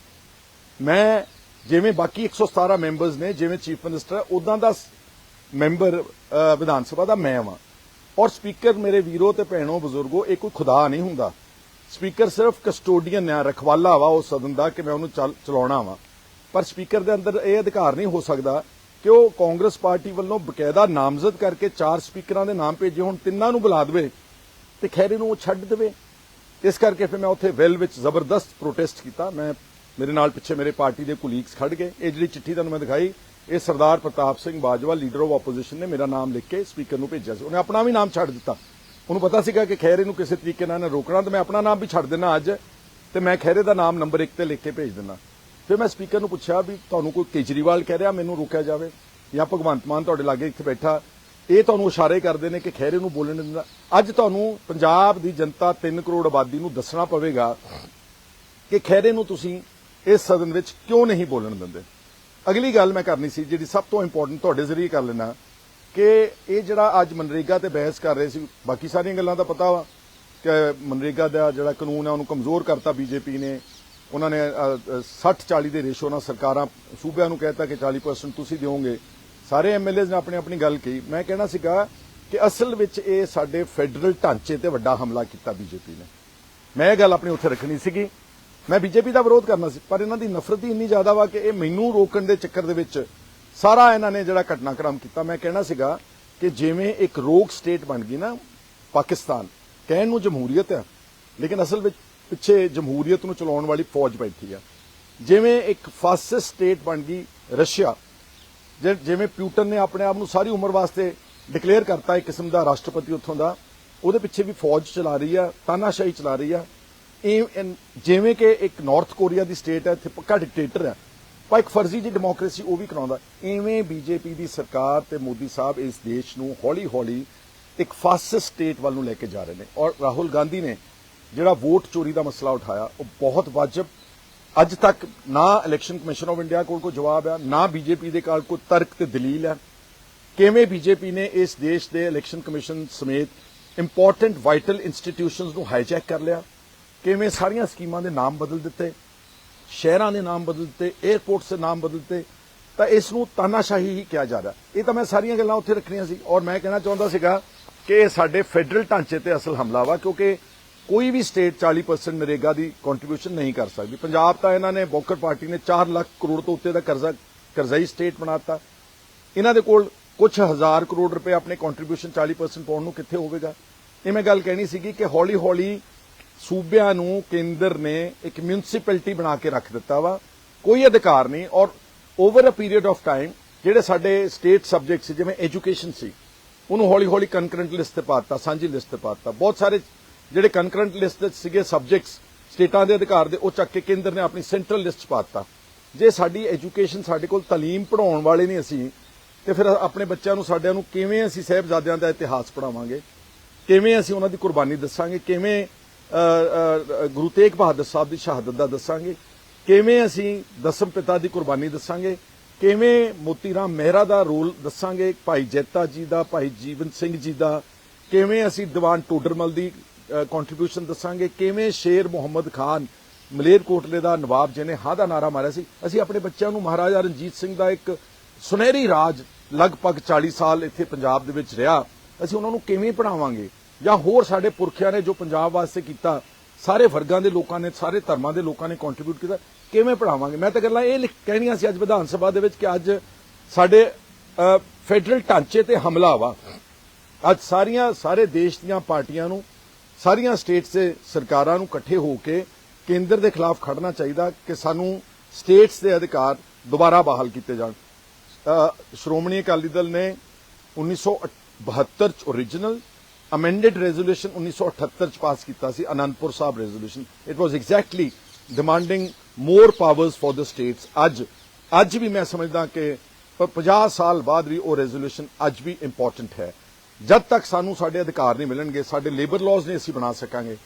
ਮੈਂ ਜਿਵੇਂ ਬਾਕੀ 117 ਮੈਂਬਰਸ ਨੇ, ਜਿਵੇਂ ਚੀਫ ਮਿਨਿਸਟਰ ਉਦਾਂ ਦਾ ਮੈਂਬਰ ਵਿਧਾਨ ਸਭਾ ਦਾ ਮੈਂ ਵਾਂ। ਔਰ ਸਪੀਕਰ ਮੇਰੇ ਵੀਰੋ ਤੇ ਭੈਣੋ ਬਜ਼ੁਰਗੋ, ਇਹ ਕੋਈ ਖੁਦਾ ਨਹੀਂ ਹੁੰਦਾ। ਸਪੀਕਰ ਸਿਰਫ ਕਸਟੋਡੀਅਨ ਆ, ਰਖਵਾਲਾ ਵਾ ਉਹ ਸਦਨ ਦਾ ਕਿ ਮੈਂ ਉਹਨੂੰ ਚੱਲ- ਚਲਾਉਣਾ ਵਾ। ਪਰ ਸਪੀਕਰ ਦੇ ਅੰਦਰ ਇਹ ਅਧਿਕਾਰ ਨਹੀਂ ਹੋ ਸਕਦਾ ਕਿ ਉਹ ਕਾਂਗਰਸ ਪਾਰਟੀ ਵੱਲੋਂ ਬਕਾਇਦਾ ਨਾਮਜ਼ਦ ਕਰਕੇ ਚਾਰ ਸਪੀਕਰਾਂ ਦੇ ਨਾਮ ਭੇਜੇ ਹੁਣ, ਤਿੰਨਾਂ ਨੂੰ ਬੁਲਾ ਦੇਵੇ ਤੇ ਖੈਰੇ ਨੂੰ ਉਹ ਛੱਡ ਦੇਵੇ। ਇਸ ਕਰਕੇ ਫਿਰ ਮੈਂ ਉੱਥੇ ਵੈਲ ਵਿੱਚ ਜ਼ਬਰਦਸਤ ਪ੍ਰੋਟੈਸਟ ਕੀਤਾ। ਮੈਂ ਮੇਰੇ ਨਾਲ ਪਿੱਛੇ ਮੇਰੇ ਪਾਰਟੀ ਦੇ ਕੁਲੀਗਸ ਖੜ ਗਏ। ਇਹ ਜਿਹੜੀ ਚਿੱਠੀ ਤੁਹਾਨੂੰ ਮੈਂ ਦਿਖਾਈ, ਇਹ Sardar Pratap Singh Bajwa leader of opposition ਨੇ ਮੇਰਾ ਨਾਮ ਲਿਖ ਕੇ ਸਪੀਕਰ ਨੂੰ ਭੇਜਿਆ ਸੀ। ਉਹਨੇ ਆਪਣਾ ਵੀ ਨਾਮ ਛੱਡ ਦਿੱਤਾ। ਉਹਨੂੰ ਪਤਾ ਸੀਗਾ ਕਿ ਖੈਰੇ ਨੂੰ ਕਿਸੇ ਤਰੀਕੇ ਨਾਲ ਇਹਨੇ ਰੋਕਣਾ, ਤੇ ਮੈਂ ਆਪਣਾ ਨਾਮ ਵੀ ਛੱਡ ਦੇਣਾ ਅੱਜ। ਤੇ ਮੈਂ ਖੈਰੇ ਦਾ ਨਾਮ ਨੰਬਰ 1 ਤੇ ਲਿਖ ਕੇ ਭੇਜ ਦਿੰਦਾ। ਫਿਰ ਮੈਂ ਸਪੀਕਰ ਨੂੰ ਪੁੱਛਿਆ ਵੀ ਤੁਹਾਨੂੰ ਕੋਈ ਕੇਜਰੀਵਾਲ ਕਹਿ ਰਿਹਾ, ਮੈਨੂੰ ਰੋਕਿਆ ਜਾਵੇ ਜਾਂ ਭਗਵੰਤ ਮਾਨ ਤੁਹਾਡੇ ਲਾਗੇ ਇੱਥੇ ਬੈਠਾ, ਇਹ ਤੁਹਾਨੂੰ ਇਸ਼ਾਰੇ ਕਰਦੇ ਨੇ ਕਿ ਖੈਰੇ ਨੂੰ ਬੋਲਣ ਨਹੀਂ ਦਿੰਦਾ। ਅੱਜ ਤੁਹਾਨੂੰ ਪੰਜਾਬ ਦੀ ਜਨਤਾ 3 ਕਰੋੜ ਆਬਾਦੀ ਨੂੰ ਦੱਸਣਾ ਪਵੇਗਾ ਕਿ ਖੈਰੇ ਨੂੰ ਤੁਸੀਂ ਇਸ ਸਦਨ ਵਿੱਚ ਕਿਉਂ ਨਹੀਂ ਬੋਲਣ ਦਿੰਦੇ? ਅਗਲੀ ਗੱਲ ਮੈਂ ਕਰਨੀ ਸੀ, ਜਿਹੜੀ ਸਭ ਤੋਂ ਇੰਪੋਰਟੈਂਟ ਤੁਹਾਡੇ ਜ਼ਰੀਏ ਕਰ ਲੈਣਾ ਕਿ ਇਹ ਜਿਹੜਾ ਅੱਜ ਮਨਰੇਗਾ ਤੇ ਬਹਿਸ ਕਰ ਰਹੇ ਸੀ, ਬਾਕੀ ਸਾਰੀਆਂ ਗੱਲਾਂ ਦਾ ਪਤਾ ਵਾ ਕਿ ਮਨਰੇਗਾ ਦਾ ਜਿਹੜਾ ਕਾਨੂੰਨ ਹੈ ਉਹਨੂੰ ਕਮਜ਼ੋਰ ਕਰਤਾ ਬੀਜੇਪੀ ਨੇ। ਉਹਨਾਂ ਨੇ 60 40 ਦੇ ਰੇਸ਼ੋ ਨਾਲ ਸਰਕਾਰਾਂ ਸੂਬਿਆਂ ਨੂੰ ਕਹਿਤਾ ਕਿ 40% ਤੁਸੀਂ ਦਿਓਗੇ। ਸਾਰੇ ਐਮਐਲਏਜ਼ ਨੇ ਆਪਣੀ ਆਪਣੀ ਗੱਲ ਕਹੀ। ਮੈਂ ਕਹਿਣਾ ਸੀਗਾ ਕਿ ਅਸਲ ਵਿੱਚ ਇਹ ਸਾਡੇ ਫੈਡਰਲ ਢਾਂਚੇ ਤੇ ਵੱਡਾ ਹਮਲਾ ਕੀਤਾ ਬੀਜੇਪੀ ਨੇ। ਮੈਂ ਇਹ ਗੱਲ ਆਪਣੀ ਉੱਥੇ ਰੱਖਣੀ ਸੀਗੀ। ਮੈਂ ਬੀਜੇਪੀ ਦਾ ਵਿਰੋਧ ਕਰਨਾ ਸੀ, ਪਰ ਇਹਨਾਂ ਦੀ ਨਫ਼ਰਤ ਹੀ ਇੰਨੀ ਜ਼ਿਆਦਾ ਵਾ ਕਿ ਇਹ ਮੈਨੂੰ ਰੋਕਣ ਦੇ ਚੱਕਰ ਦੇ ਵਿੱਚ ਸਾਰਾ ਇਹਨਾਂ ਨੇ ਜਿਹੜਾ ਘਟਨਾਕ੍ਰਮ ਕੀਤਾ। ਮੈਂ ਕਹਿਣਾ ਸੀਗਾ ਕਿ ਜਿਵੇਂ ਇੱਕ ਰੋਗ ਸਟੇਟ ਬਣ ਗਈ ਨਾ ਪਾਕਿਸਤਾਨ, ਕਹਿਣ ਨੂੰ ਜਮਹੂਰੀਅਤ ਹੈ ਲੇਕਿਨ ਅਸਲ ਵਿੱਚ ਪਿੱਛੇ ਜਮਹੂਰੀਅਤ ਨੂੰ ਚਲਾਉਣ ਵਾਲੀ ਫੌਜ ਬੈਠੀ ਆ। ਜਿਵੇਂ ਇੱਕ ਫਾਸਿਸਟ ਸਟੇਟ ਬਣ ਗਈ ਰਸ਼ੀਆ ਜਿਵੇਂ ਪਿਊਟਨ ਨੇ ਆਪਣੇ ਆਪ ਨੂੰ ਸਾਰੀ ਉਮਰ ਵਾਸਤੇ ਡਿਕਲੇਅਰ ਕਰਤਾ ਇੱਕ ਕਿਸਮ ਦਾ ਰਾਸ਼ਟਰਪਤੀ ਉੱਥੋਂ ਦਾ, ਉਹਦੇ ਪਿੱਛੇ ਵੀ ਫੌਜ ਚਲਾ ਰਹੀ ਆ, ਤਾਨਾਸ਼ਾਹੀ ਚਲਾ ਰਹੀ ਆ। ਜਿਵੇਂ ਕਿ ਇੱਕ ਨਾਰਥ ਕੋਰੀਆ ਦੀ ਸਟੇਟ ਹੈ ਇੱਥੇ ਪੱਕਾ ਡਿਕਟੇਟਰ ਹੈ ਪਰ ਇੱਕ ਫਰਜ਼ੀ ਜੀ ਡੈਮੋਕ੍ਰੇਸੀ ਉਹ ਵੀ ਕਰਾਉਂਦਾ। ਐਵੇਂ ਬੀਜੇਪੀ ਦੀ ਸਰਕਾਰ ਤੇ ਮੋਦੀ ਸਾਹਿਬ ਇਸ ਦੇਸ਼ ਨੂੰ ਹੌਲੀ-ਹੌਲੀ ਇੱਕ ਫਾਸਿਸਟ ਸਟੇਟ ਵੱਲ ਨੂੰ ਲੈ ਕੇ ਜਾ ਰਹੇ ਨੇ। ਔਰ ਰਾਹੁਲ ਗਾਂਧੀ ਨੇ ਜਿਹੜਾ ਵੋਟ ਚੋਰੀ ਦਾ ਮਸਲਾ ਉਠਾਇਆ, ਉਹ ਬਹੁਤ ਵਾਜਬ ਅੱਜ ਤੱਕ ਨਾ ਇਲੈਕਸ਼ਨ ਕਮਿਸ਼ਨ ਆਫ ਇੰਡੀਆ ਕੋਲ ਕੋਈ ਜਵਾਬ ਹੈ, ਨਾ ਬੀਜੇਪੀ ਦੇ ਕੋਲ ਕੋਈ ਤਰਕ ਤੇ ਦਲੀਲ ਹੈ। ਕਿਵੇਂ ਬੀਜੇਪੀ ਨੇ ਇਸ ਦੇਸ਼ ਦੇ ਇਲੈਕਸ਼ਨ ਕਮਿਸ਼ਨ ਸਮੇਤ ਇੰਪੋਰਟੈਂਟ ਵਾਈਟਲ ਇੰਸਟੀਟਿਊਸ਼ਨਸ ਨੂੰ ਹਾਈਜੈਕ ਕਰ ਲਿਆ? ਕਿਵੇਂ ਸਾਰੀਆਂ ਸਕੀਮਾਂ ਦੇ ਨਾਮ ਬਦਲ ਦਿੱਤੇ? ਸ਼ਹਿਰਾਂ ਦੇ ਨਾਮ ਬਦਲ ਦਿੱਤੇ 에ਅਰਪੋਰਟਸ ਦੇ ਨਾਮ ਬਦਲ ਦਿੱਤੇ, ਤਾਂ ਇਸ ਨੂੰ ਤਾਨਾਸ਼ਾਹੀ ਹੀ ਕਿਹਾ ਜਾ ਰਿਹਾ। ਇਹ ਤਾਂ ਮੈਂ ਸਾਰੀਆਂ ਗੱਲਾਂ ਉੱਥੇ ਰੱਖਣੀਆਂ ਸੀ। ਔਰ ਮੈਂ ਕਹਿਣਾ ਚਾਹੁੰਦਾ ਸੀਗਾ ਕਿ ਸਾਡੇ ਫੈਡਰਲ ਢਾਂਚੇ ਤੇ ਅਸਲ ਹਮਲਾ ਵਾ, ਕਿਉਂਕਿ ਕੋਈ ਵੀ ਸਟੇਟ 40% ਨਰੇਗਾ ਦੀ ਕੰਟਰੀਬਿਊਸ਼ਨ ਨਹੀਂ ਕਰ ਸਕਦੀ। ਪੰਜਾਬ ਤਾਂ ਇਹਨਾਂ ਨੇ, ਬੋਕਰ ਪਾਰਟੀ ਨੇ 4 ਲੱਖ ਕਰੋੜ ਤੋਂ ਉੱਤੇ ਦਾ ਕਰਜ਼ਾ, ਕਰਜ਼ਾਈ ਸਟੇਟ ਬਣਾਤਾ ਇਹਨਾਂ ਦੇ ਕੋਲ ਕੁਝ ਹਜ਼ਾਰ ਕਰੋੜ ਰੁਪਏ ਆਪਣੇ ਕੰਟਰੀਬਿਊਸ਼ਨ 40% ਪਾਉਣ ਨੂੰ ਕਿੱਥੇ ਹੋਵੇਗਾ? ਇਹ ਮੈਂ ਗੱਲ ਕਹਿਣੀ ਸੀਗੀ ਕਿ ਹੌਲੀ ਹੌਲੀ ਸੂਬਿਆਂ ਨੂੰ ਕੇਂਦਰ ਨੇ ਇੱਕ ਮਿਊਨਿਸਪੈਲਿਟੀ ਬਣਾ ਕੇ ਰੱਖ ਦਿੱਤਾ ਵਾ। ਕੋਈ ਅਧਿਕਾਰ ਨਹੀਂ ਔਰ over a period of time ਜਿਹੜੇ ਸਾਡੇ ਸਟੇਟ ਸਬਜੈਕਟ ਸੀ, ਜਿਵੇਂ ਐਜੂਕੇਸ਼ਨ ਸੀ, ਉਹਨੂੰ ਹੌਲੀ ਹੌਲੀ ਕਨਕਰੈਂਟ ਲਿਸਟ ਤੇ ਪਾਤਾ ਸਾਂਝੀ ਲਿਸਟ ਤੇ ਪਾਤਾ ਬਹੁਤ ਸਾਰੇ ਜਿਹੜੇ ਕਨਕਰੈਂਟ ਲਿਸਟ ਵਿੱਚ ਸੀਗੇ ਸਬਜੈਕਟਸ ਸਟੇਟਾਂ ਦੇ ਅਧਿਕਾਰ ਦੇ, ਉਹ ਚੱਕ ਕੇ ਕੇਂਦਰ ਨੇ ਆਪਣੀ ਸੈਂਟਰਲ ਲਿਸਟ 'ਚ ਪਾਤਾ। ਜੇ ਸਾਡੀ ਐਜੂਕੇਸ਼ਨ ਸਾਡੇ ਕੋਲ ਤਾਲੀਮ ਪੜਾਉਣ ਵਾਲੇ ਨਹੀਂ ਅਸੀਂ, ਤੇ ਫਿਰ ਆਪਣੇ ਬੱਚਿਆਂ ਨੂੰ, ਸਾਡਿਆਂ ਨੂੰ ਕਿਵੇਂ ਅਸੀਂ ਸਹਿਬਜ਼ਾਦਿਆਂ ਦਾ ਇਤਿਹਾਸ ਪੜਾਵਾਂਗੇ ਕਿਵੇਂ ਅਸੀਂ ਉਹਨਾਂ ਦੀ ਕੁਰਬਾਨੀ ਦੱਸਾਂਗੇ? ਕਿਵੇਂ ਗੁਰੂ ਤੇਗ ਬਹਾਦਰ ਸਾਹਿਬ ਦੀ ਸ਼ਹਾਦਤ ਦਾ ਦੱਸਾਂਗੇ? ਕਿਵੇਂ ਅਸੀਂ ਦਸਮ ਪਿਤਾ ਦੀ ਕੁਰਬਾਨੀ ਦੱਸਾਂਗੇ? ਕਿਵੇਂ ਮੋਤੀ ਰਾਮ ਮਹਿਰਾ ਦਾ ਰੋਲ ਦੱਸਾਂਗੇ? ਭਾਈ ਜੈਤਾ ਜੀ ਦਾ, ਭਾਈ ਜੀਵਨ ਸਿੰਘ ਜੀ ਦਾ। ਕਿਵੇਂ ਅਸੀਂ ਦੀਵਾਨ ਟੋਡਰਮਲ ਦੀ ਕੰਟਰੀਬਿਊਸ਼ਨ ਦੱਸਾਂਗੇ। ਕਿਵੇਂ ਸ਼ੇਰ ਮੁਹੰਮਦ ਖਾਨ, ਮਲੇਰਕੋਟਲੇ ਦਾ ਨਵਾਬ ਜਿਹਨੇ ਹਾ ਦਾ ਨਾਰਾ ਮਾਰਿਆ ਸੀ। ਅਸੀਂ ਆਪਣੇ ਬੱਚਿਆਂ ਨੂੰ ਮਹਾਰਾਜਾ ਰਣਜੀਤ ਸਿੰਘ ਦਾ ਇੱਕ ਸੁਨਹਿਰੀ ਰਾਜ ਲਗਭਗ 40 ਸਾਲ ਇੱਥੇ ਪੰਜਾਬ ਦੇ ਵਿੱਚ ਰਿਹਾ। ਅਸੀਂ ਉਹਨਾਂ ਨੂੰ ਕਿਵੇਂ ਪੜਾਵਾਂਗੇ ਜਾਂ ਹੋਰ ਸਾਡੇ ਪੁਰਖਿਆਂ ਨੇ ਜੋ ਪੰਜਾਬ ਵਾਸਤੇ ਕੀਤਾ, ਸਾਰੇ ਵਰਗਾਂ ਦੇ ਲੋਕਾਂ ਨੇ, ਸਾਰੇ ਧਰਮਾਂ ਦੇ ਲੋਕਾਂ ਨੇ ਕੰਟਰੀਬਿਊਟ ਕੀਤਾ, ਕਿਵੇਂ ਪੜਾਵਾਂਗੇ ਮੈਂ ਤਾਂ ਗੱਲਾਂ ਇਹ ਲਿਖ- ਕਹਿਣੀਆਂ ਸੀ ਅੱਜ ਵਿਧਾਨ ਸਭਾ ਦੇ ਵਿੱਚ ਕਿ ਅੱਜ ਸਾਡੇ ਫੈਡਰਲ ਢਾਂਚੇ ਤੇ ਹਮਲਾ ਵਾ। ਅੱਜ ਸਾਰੀਆਂ, ਸਾਰੇ ਦੇਸ਼ ਦੀਆਂ ਪਾਰਟੀਆਂ ਨੂੰ ਸਾਰੀਆਂ ਸਟੇਟਸ ਦੇ ਸਰਕਾਰਾਂ ਨੂੰ ਇਕੱਠੇ ਹੋ ਕੇ ਕੇਂਦਰ ਦੇ ਖਿਲਾਫ ਖੜਨਾ ਚਾਹੀਦਾ ਕਿ ਸਾਨੂੰ ਸਟੇਟਸ ਦੇ ਅਧਿਕਾਰ ਦੁਬਾਰਾ ਬਹਾਲ ਕੀਤੇ ਜਾਣ। ਸ਼੍ਰੋਮਣੀ ਅਕਾਲੀ ਦਲ ਨੇ 1972 ਚ origignal amended resolution 1978 ਚ ਪਾਸ ਕੀਤਾ ਸੀ, ਅਨੰਦਪੁਰ ਸਾਹਿਬ resolution it was exactly demanding more powers for the states ਅੱਜ ਅੱਜ ਵੀ ਮੈਂ ਸਮਝਦਾ ਕਿ ਪ- 50 ਸਾਲ ਬਾਅਦ ਵੀ ਉਹ ਰੈਜ਼ੋਲੂਸ਼ਨ ਅੱਜ ਵੀ ਇੰਪੋਰਟੈਂਟ ਹੈ। ਜਦ ਤੱਕ ਸਾਨੂੰ ਸਾਡੇ ਅਧਿਕਾਰ ਨਹੀਂ ਮਿਲਣਗੇ ਸਾਡੇ ਲੇਬਰ ਲਾਜ਼ ਨਹੀਂ ਅਸੀਂ ਬਣਾ ਸਕਾਂਗੇ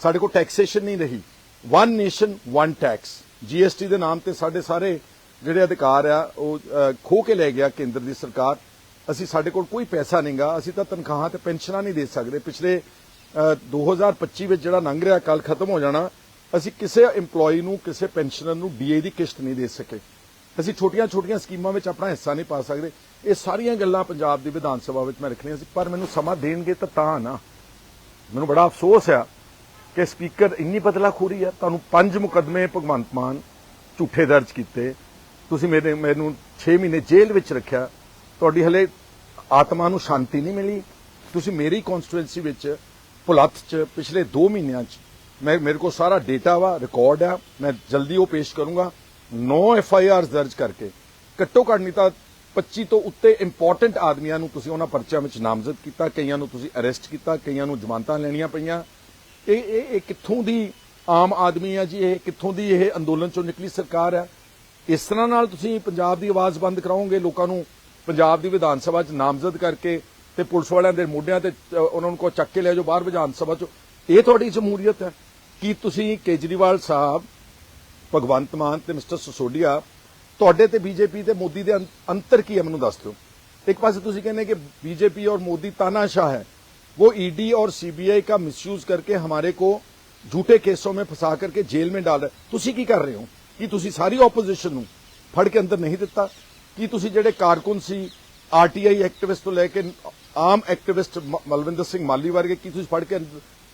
ਸਾਡੇ ਕੋਲ ਟੈਕਸੇਸ਼ਨ ਨਹੀਂ ਰਹੀ। One nation one tax GST ਦੇ ਨਾਮ ਤੇ ਸਾਡੇ ਸਾਰੇ ਜਿਹੜੇ ਅਧਿਕਾਰ ਆ ਉਹ ਅ, ਖੋਹ ਕੇ ਲੈ ਗਿਆ ਕੇਂਦਰ ਦੀ ਸਰਕਾਰ। ਅਸੀਂ ਸਾਡੇ ਕੋਲ ਕੋਈ ਪੈਸਾ ਨਹੀਂਗਾ ਅਸੀਂ ਤਾਂ ਤਨਖਾਹਾਂ ਤੇ ਪੈਨਸ਼ਨਾਂ ਨਹੀਂ ਦੇ ਸਕਦੇ। ਪਿਛਲੇ ਅ, 2025 ਵਿੱਚ ਜਿਹੜਾ ਲੰਘ ਰਿਹਾ ਕੱਲ ਖਤਮ ਹੋ ਜਾਣਾ ਅਸੀਂ ਕਿਸੇ EMPLOYEE ਨੂੰ ਕਿਸੇ ਪੈਨਸ਼ਨਰ ਨੂੰ ਡੀਏ ਦੀ ਕਿਸ਼ਤ ਨਹੀਂ ਦੇ ਸਕੇ। ਅਸੀਂ ਛੋਟੀਆਂ-ਛੋਟੀਆਂ ਸਕੀਮਾਂ ਵਿੱਚ ਆਪਣਾ ਹਿੱਸਾ ਨਹੀਂ ਪਾ ਸਕਦੇ। ਇਹ ਸਾਰੀਆਂ ਗੱਲਾਂ ਪੰਜਾਬ ਦੀ ਵਿਧਾਨ ਸਭਾ ਵਿੱਚ ਮੈਂ ਰੱਖਣੀਆਂ ਸੀ, ਪਰ ਮੈਨੂੰ ਸਮਾਂ ਦੇਣਗੇ ਤਾਂ ਤਾਂ ਨਾ। ਮੈਨੂੰ ਬੜਾ ਅਫਸੋਸ ਆ ਕਿ ਸਪੀਕਰ ਇੰਨੀ ਬਦਲਾਖੋਰੀ ਆ, ਤੁਹਾਨੂੰ ਪੰਜ ਮੁਕਦਮੇ ਭਗਵੰਤ ਮਾਨ ਝੂਠੇ ਦਰਜ ਕੀਤੇ। ਤੁਸੀਂ ਮੇਰੇ, ਮੈਨੂੰ 6 ਮਹੀਨੇ ਜੇਲ੍ਹ ਵਿੱਚ ਰੱਖਿਆ। ਤੁਹਾਡੀ ਹਲੇ ਆਤਮਾ ਨੂੰ ਸ਼ਾਂਤੀ ਨਹੀਂ ਮਿਲੀ। ਤੁਸੀਂ ਮੇਰੀ ਕਨਸਟੀਟੂਐਂਸੀ ਵਿੱਚ ਭੁਲੱਥ ਚ, ਪਿਛਲੇ 2 ਮਹੀਨਿਆਂ ਚ, ਮੈਂ, ਮੇਰੇ ਕੋਲ ਸਾਰਾ ਡੇਟਾ ਵਾ ਰਿਕਾਰਡ ਆ। ਮੈਂ ਜਲਦੀ ਉਹ ਪੇਸ਼ ਕਰੂੰਗਾ। 9 ਐਫ ਆਈ ਆਰ ਦਰਜ ਕਰਕੇ ਘੱਟੋ ਘੱਟ ਨਹੀਂ ਤਾਂ 25 ਤੋਂ ਉੱਤੇ ਇੰਪੋਰਟੈਂਟ ਆਦਮੀਆਂ ਨੂੰ ਤੁਸੀਂ ਉਹਨਾਂ ਪਰਚਿਆਂ ਵਿੱਚ ਨਾਮਜ਼ਦ ਕੀਤਾ, ਕਈਆਂ ਨੂੰ ਤੁਸੀਂ ਅਰੈਸਟ ਕੀਤਾ, ਕਈਆਂ ਨੂੰ ਜ਼ਮਾਨਤਾਂ ਲੈਣੀਆਂ ਪਈਆਂ। ਇਹ ਇਹ ਇਹ ਕਿੱਥੋਂ ਦੀ ਆਮ ਆਦਮੀ ਆ ਜੀ? ਇਹ ਕਿੱਥੋਂ ਦੀ ਇਹ ਅੰਦੋਲਨ ਚੋਂ ਨਿਕਲੀ ਸਰਕਾਰ ਹੈ ਇਸ ਤਰ੍ਹਾਂ ਨਾਲ ਤੁਸੀਂ ਪੰਜਾਬ ਦੀ ਆਵਾਜ਼ ਬੰਦ ਕਰਾਓਗੇ, ਲੋਕਾਂ ਨੂੰ ਪੰਜਾਬ ਦੀ ਵਿਧਾਨ ਸਭਾ 'ਚ ਨਾਮਜ਼ਦ ਕਰਕੇ ਤੇ ਪੁਲਿਸ ਵਾਲਿਆਂ ਦੇ ਮੋਢਿਆਂ ਤੇ ਉਹਨਾਂ ਨੂੰ ਕੋ ਚੱਕ ਕੇ ਲੈ ਜਾਓ ਬਾਹਰ ਵਿਧਾਨ ਸਭਾ 'ਚ। ਇਹ ਤੁਹਾਡੀ ਜਮਹੂਰੀਅਤ ਹੈ। ਕਿ ਤੁਸੀਂ ਕੇਜਰੀਵਾਲ ਸਾਹਿਬ ਭਗਵੰਤ ਮਾਨ ਤੇ ਮਿਸਟਰ ਸਸੋਡੀਆ ਤੁਹਾਡੇ ਤੇ ਬੀਜੇਪੀ ਤੇ ਮੋਦੀ ਦੇ ਅੰਤ- ਅੰਤਰ ਕੀ ਹੈ ਮੈਨੂੰ ਦੱਸ ਦਿਓ ਇੱਕ ਪਾਸੇ ਤੁਸੀਂ ਕਹਿੰਦੇ ਕਿ बीजेपी और मोदी तानाशाह है वो ईडी और सीबीआई का मिसयूज करके हमारे को झूठे केसों में फंसा करके जेल में डाल रहे ਤੁਸੀਂ ਕੀ ਕਰ ਰਹੇ ਹੋ ਕੀ ਤੁਸੀਂ ਸਾਰੀ ਆਪੋਜੀਸ਼ਨ ਨੂੰ ਫੜ ਕੇ ਅੰਦਰ ਨਹੀਂ ਦਿੱਤਾ ਕੀ ਤੁਸੀਂ ਜਿਹੜੇ ਕਾਰਕੁਨ ਸੀ ਆਰਟੀਆਈ ਐਕਟਿਵਿਸਟ ਤੋਂ ਲੈ ਕੇ ਆਮ ਐਕਟਿਵਿਸਟ ਮ- ਮਲਵਿੰਦਰ ਸਿੰਘ ਮਾਲੀ ਵਰਗੇ ਕੀ ਤੁਸੀਂ ਫੜ ਕੇ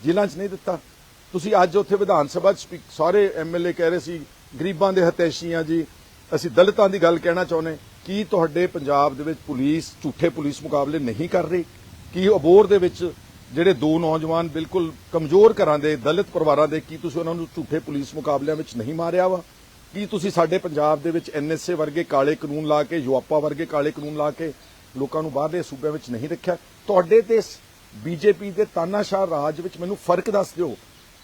ਜੇਲ੍ਹਾਂ 'ਚ ਨਹੀਂ ਦਿੱਤਾ ਤੁਸੀਂ ਅੱਜ ਉੱਥੇ ਵਿਧਾਨ ਸਭਾ 'ਚ ਸਪੀਕ- ਸਾਰੇ ਐਮਐਲਏ ਕਹਿ ਰਹੇ ਸੀ, ਗਰੀਬਾਂ ਦੇ ਹਤੈਸ਼ੀ ਹਤੈਸ਼ੀਆਂ ਜੀ। ਅਸੀਂ ਦਲਿਤਾਂ ਦੀ ਗੱਲ ਕਹਿਣਾ ਚਾਹੁੰਦੇ ਕੀ ਤੁਹਾਡੇ ਪੰਜਾਬ ਦੇ ਵਿੱਚ ਪੁਲਿਸ, ਝੂਠੇ ਪੁਲਿਸ ਮੁਕਾਬਲੇ ਨਹੀਂ ਕਰ ਰਹੀ? ਕੀ ਅਬੋਰ ਦੇ ਵਿੱਚ ਜਿਹੜੇ ਦੋ ਨੌਜਵਾਨ ਬਿਲਕੁਲ ਕਮਜ਼ੋਰ ਘਰਾਂ ਦੇ, ਦਲਿਤ ਪਰਿਵਾਰਾਂ ਦੇ, ਕੀ ਤੁਸੀਂ ਉਹਨਾਂ ਨੂੰ ਝੂਠੇ ਪੁਲਿਸ ਮੁਕਾਬਲਿਆਂ ਵਿੱਚ ਨਹੀਂ ਮਾਰਿਆ ਵਾ? ਕੀ ਤੁਸੀਂ ਸਾਡੇ ਪੰਜਾਬ ਦੇ ਵਿੱਚ ਐਨਐਸਏ ਵਰਗੇ ਕਾਲੇ ਕਾਨੂੰਨ ਲਾ ਕੇ, ਯੂਆਪਾ ਵਰਗੇ ਕਾਲੇ ਕਾਨੂੰਨ ਲਾ ਕੇ ਲੋਕਾਂ ਨੂੰ ਬਾਹਰਲੇ ਸੂਬਿਆਂ ਵਿੱਚ ਨਹੀਂ ਰੱਖਿਆ? ਤੁਹਾਡੇ ਤੇ ਬੀਜੇਪੀ ਦੇ ਤਾਨਾਸ਼ਾਹ ਰਾਜ ਵਿੱਚ ਮੈਨੂੰ ਫ਼ਰਕ ਦੱਸ ਦਿਓ।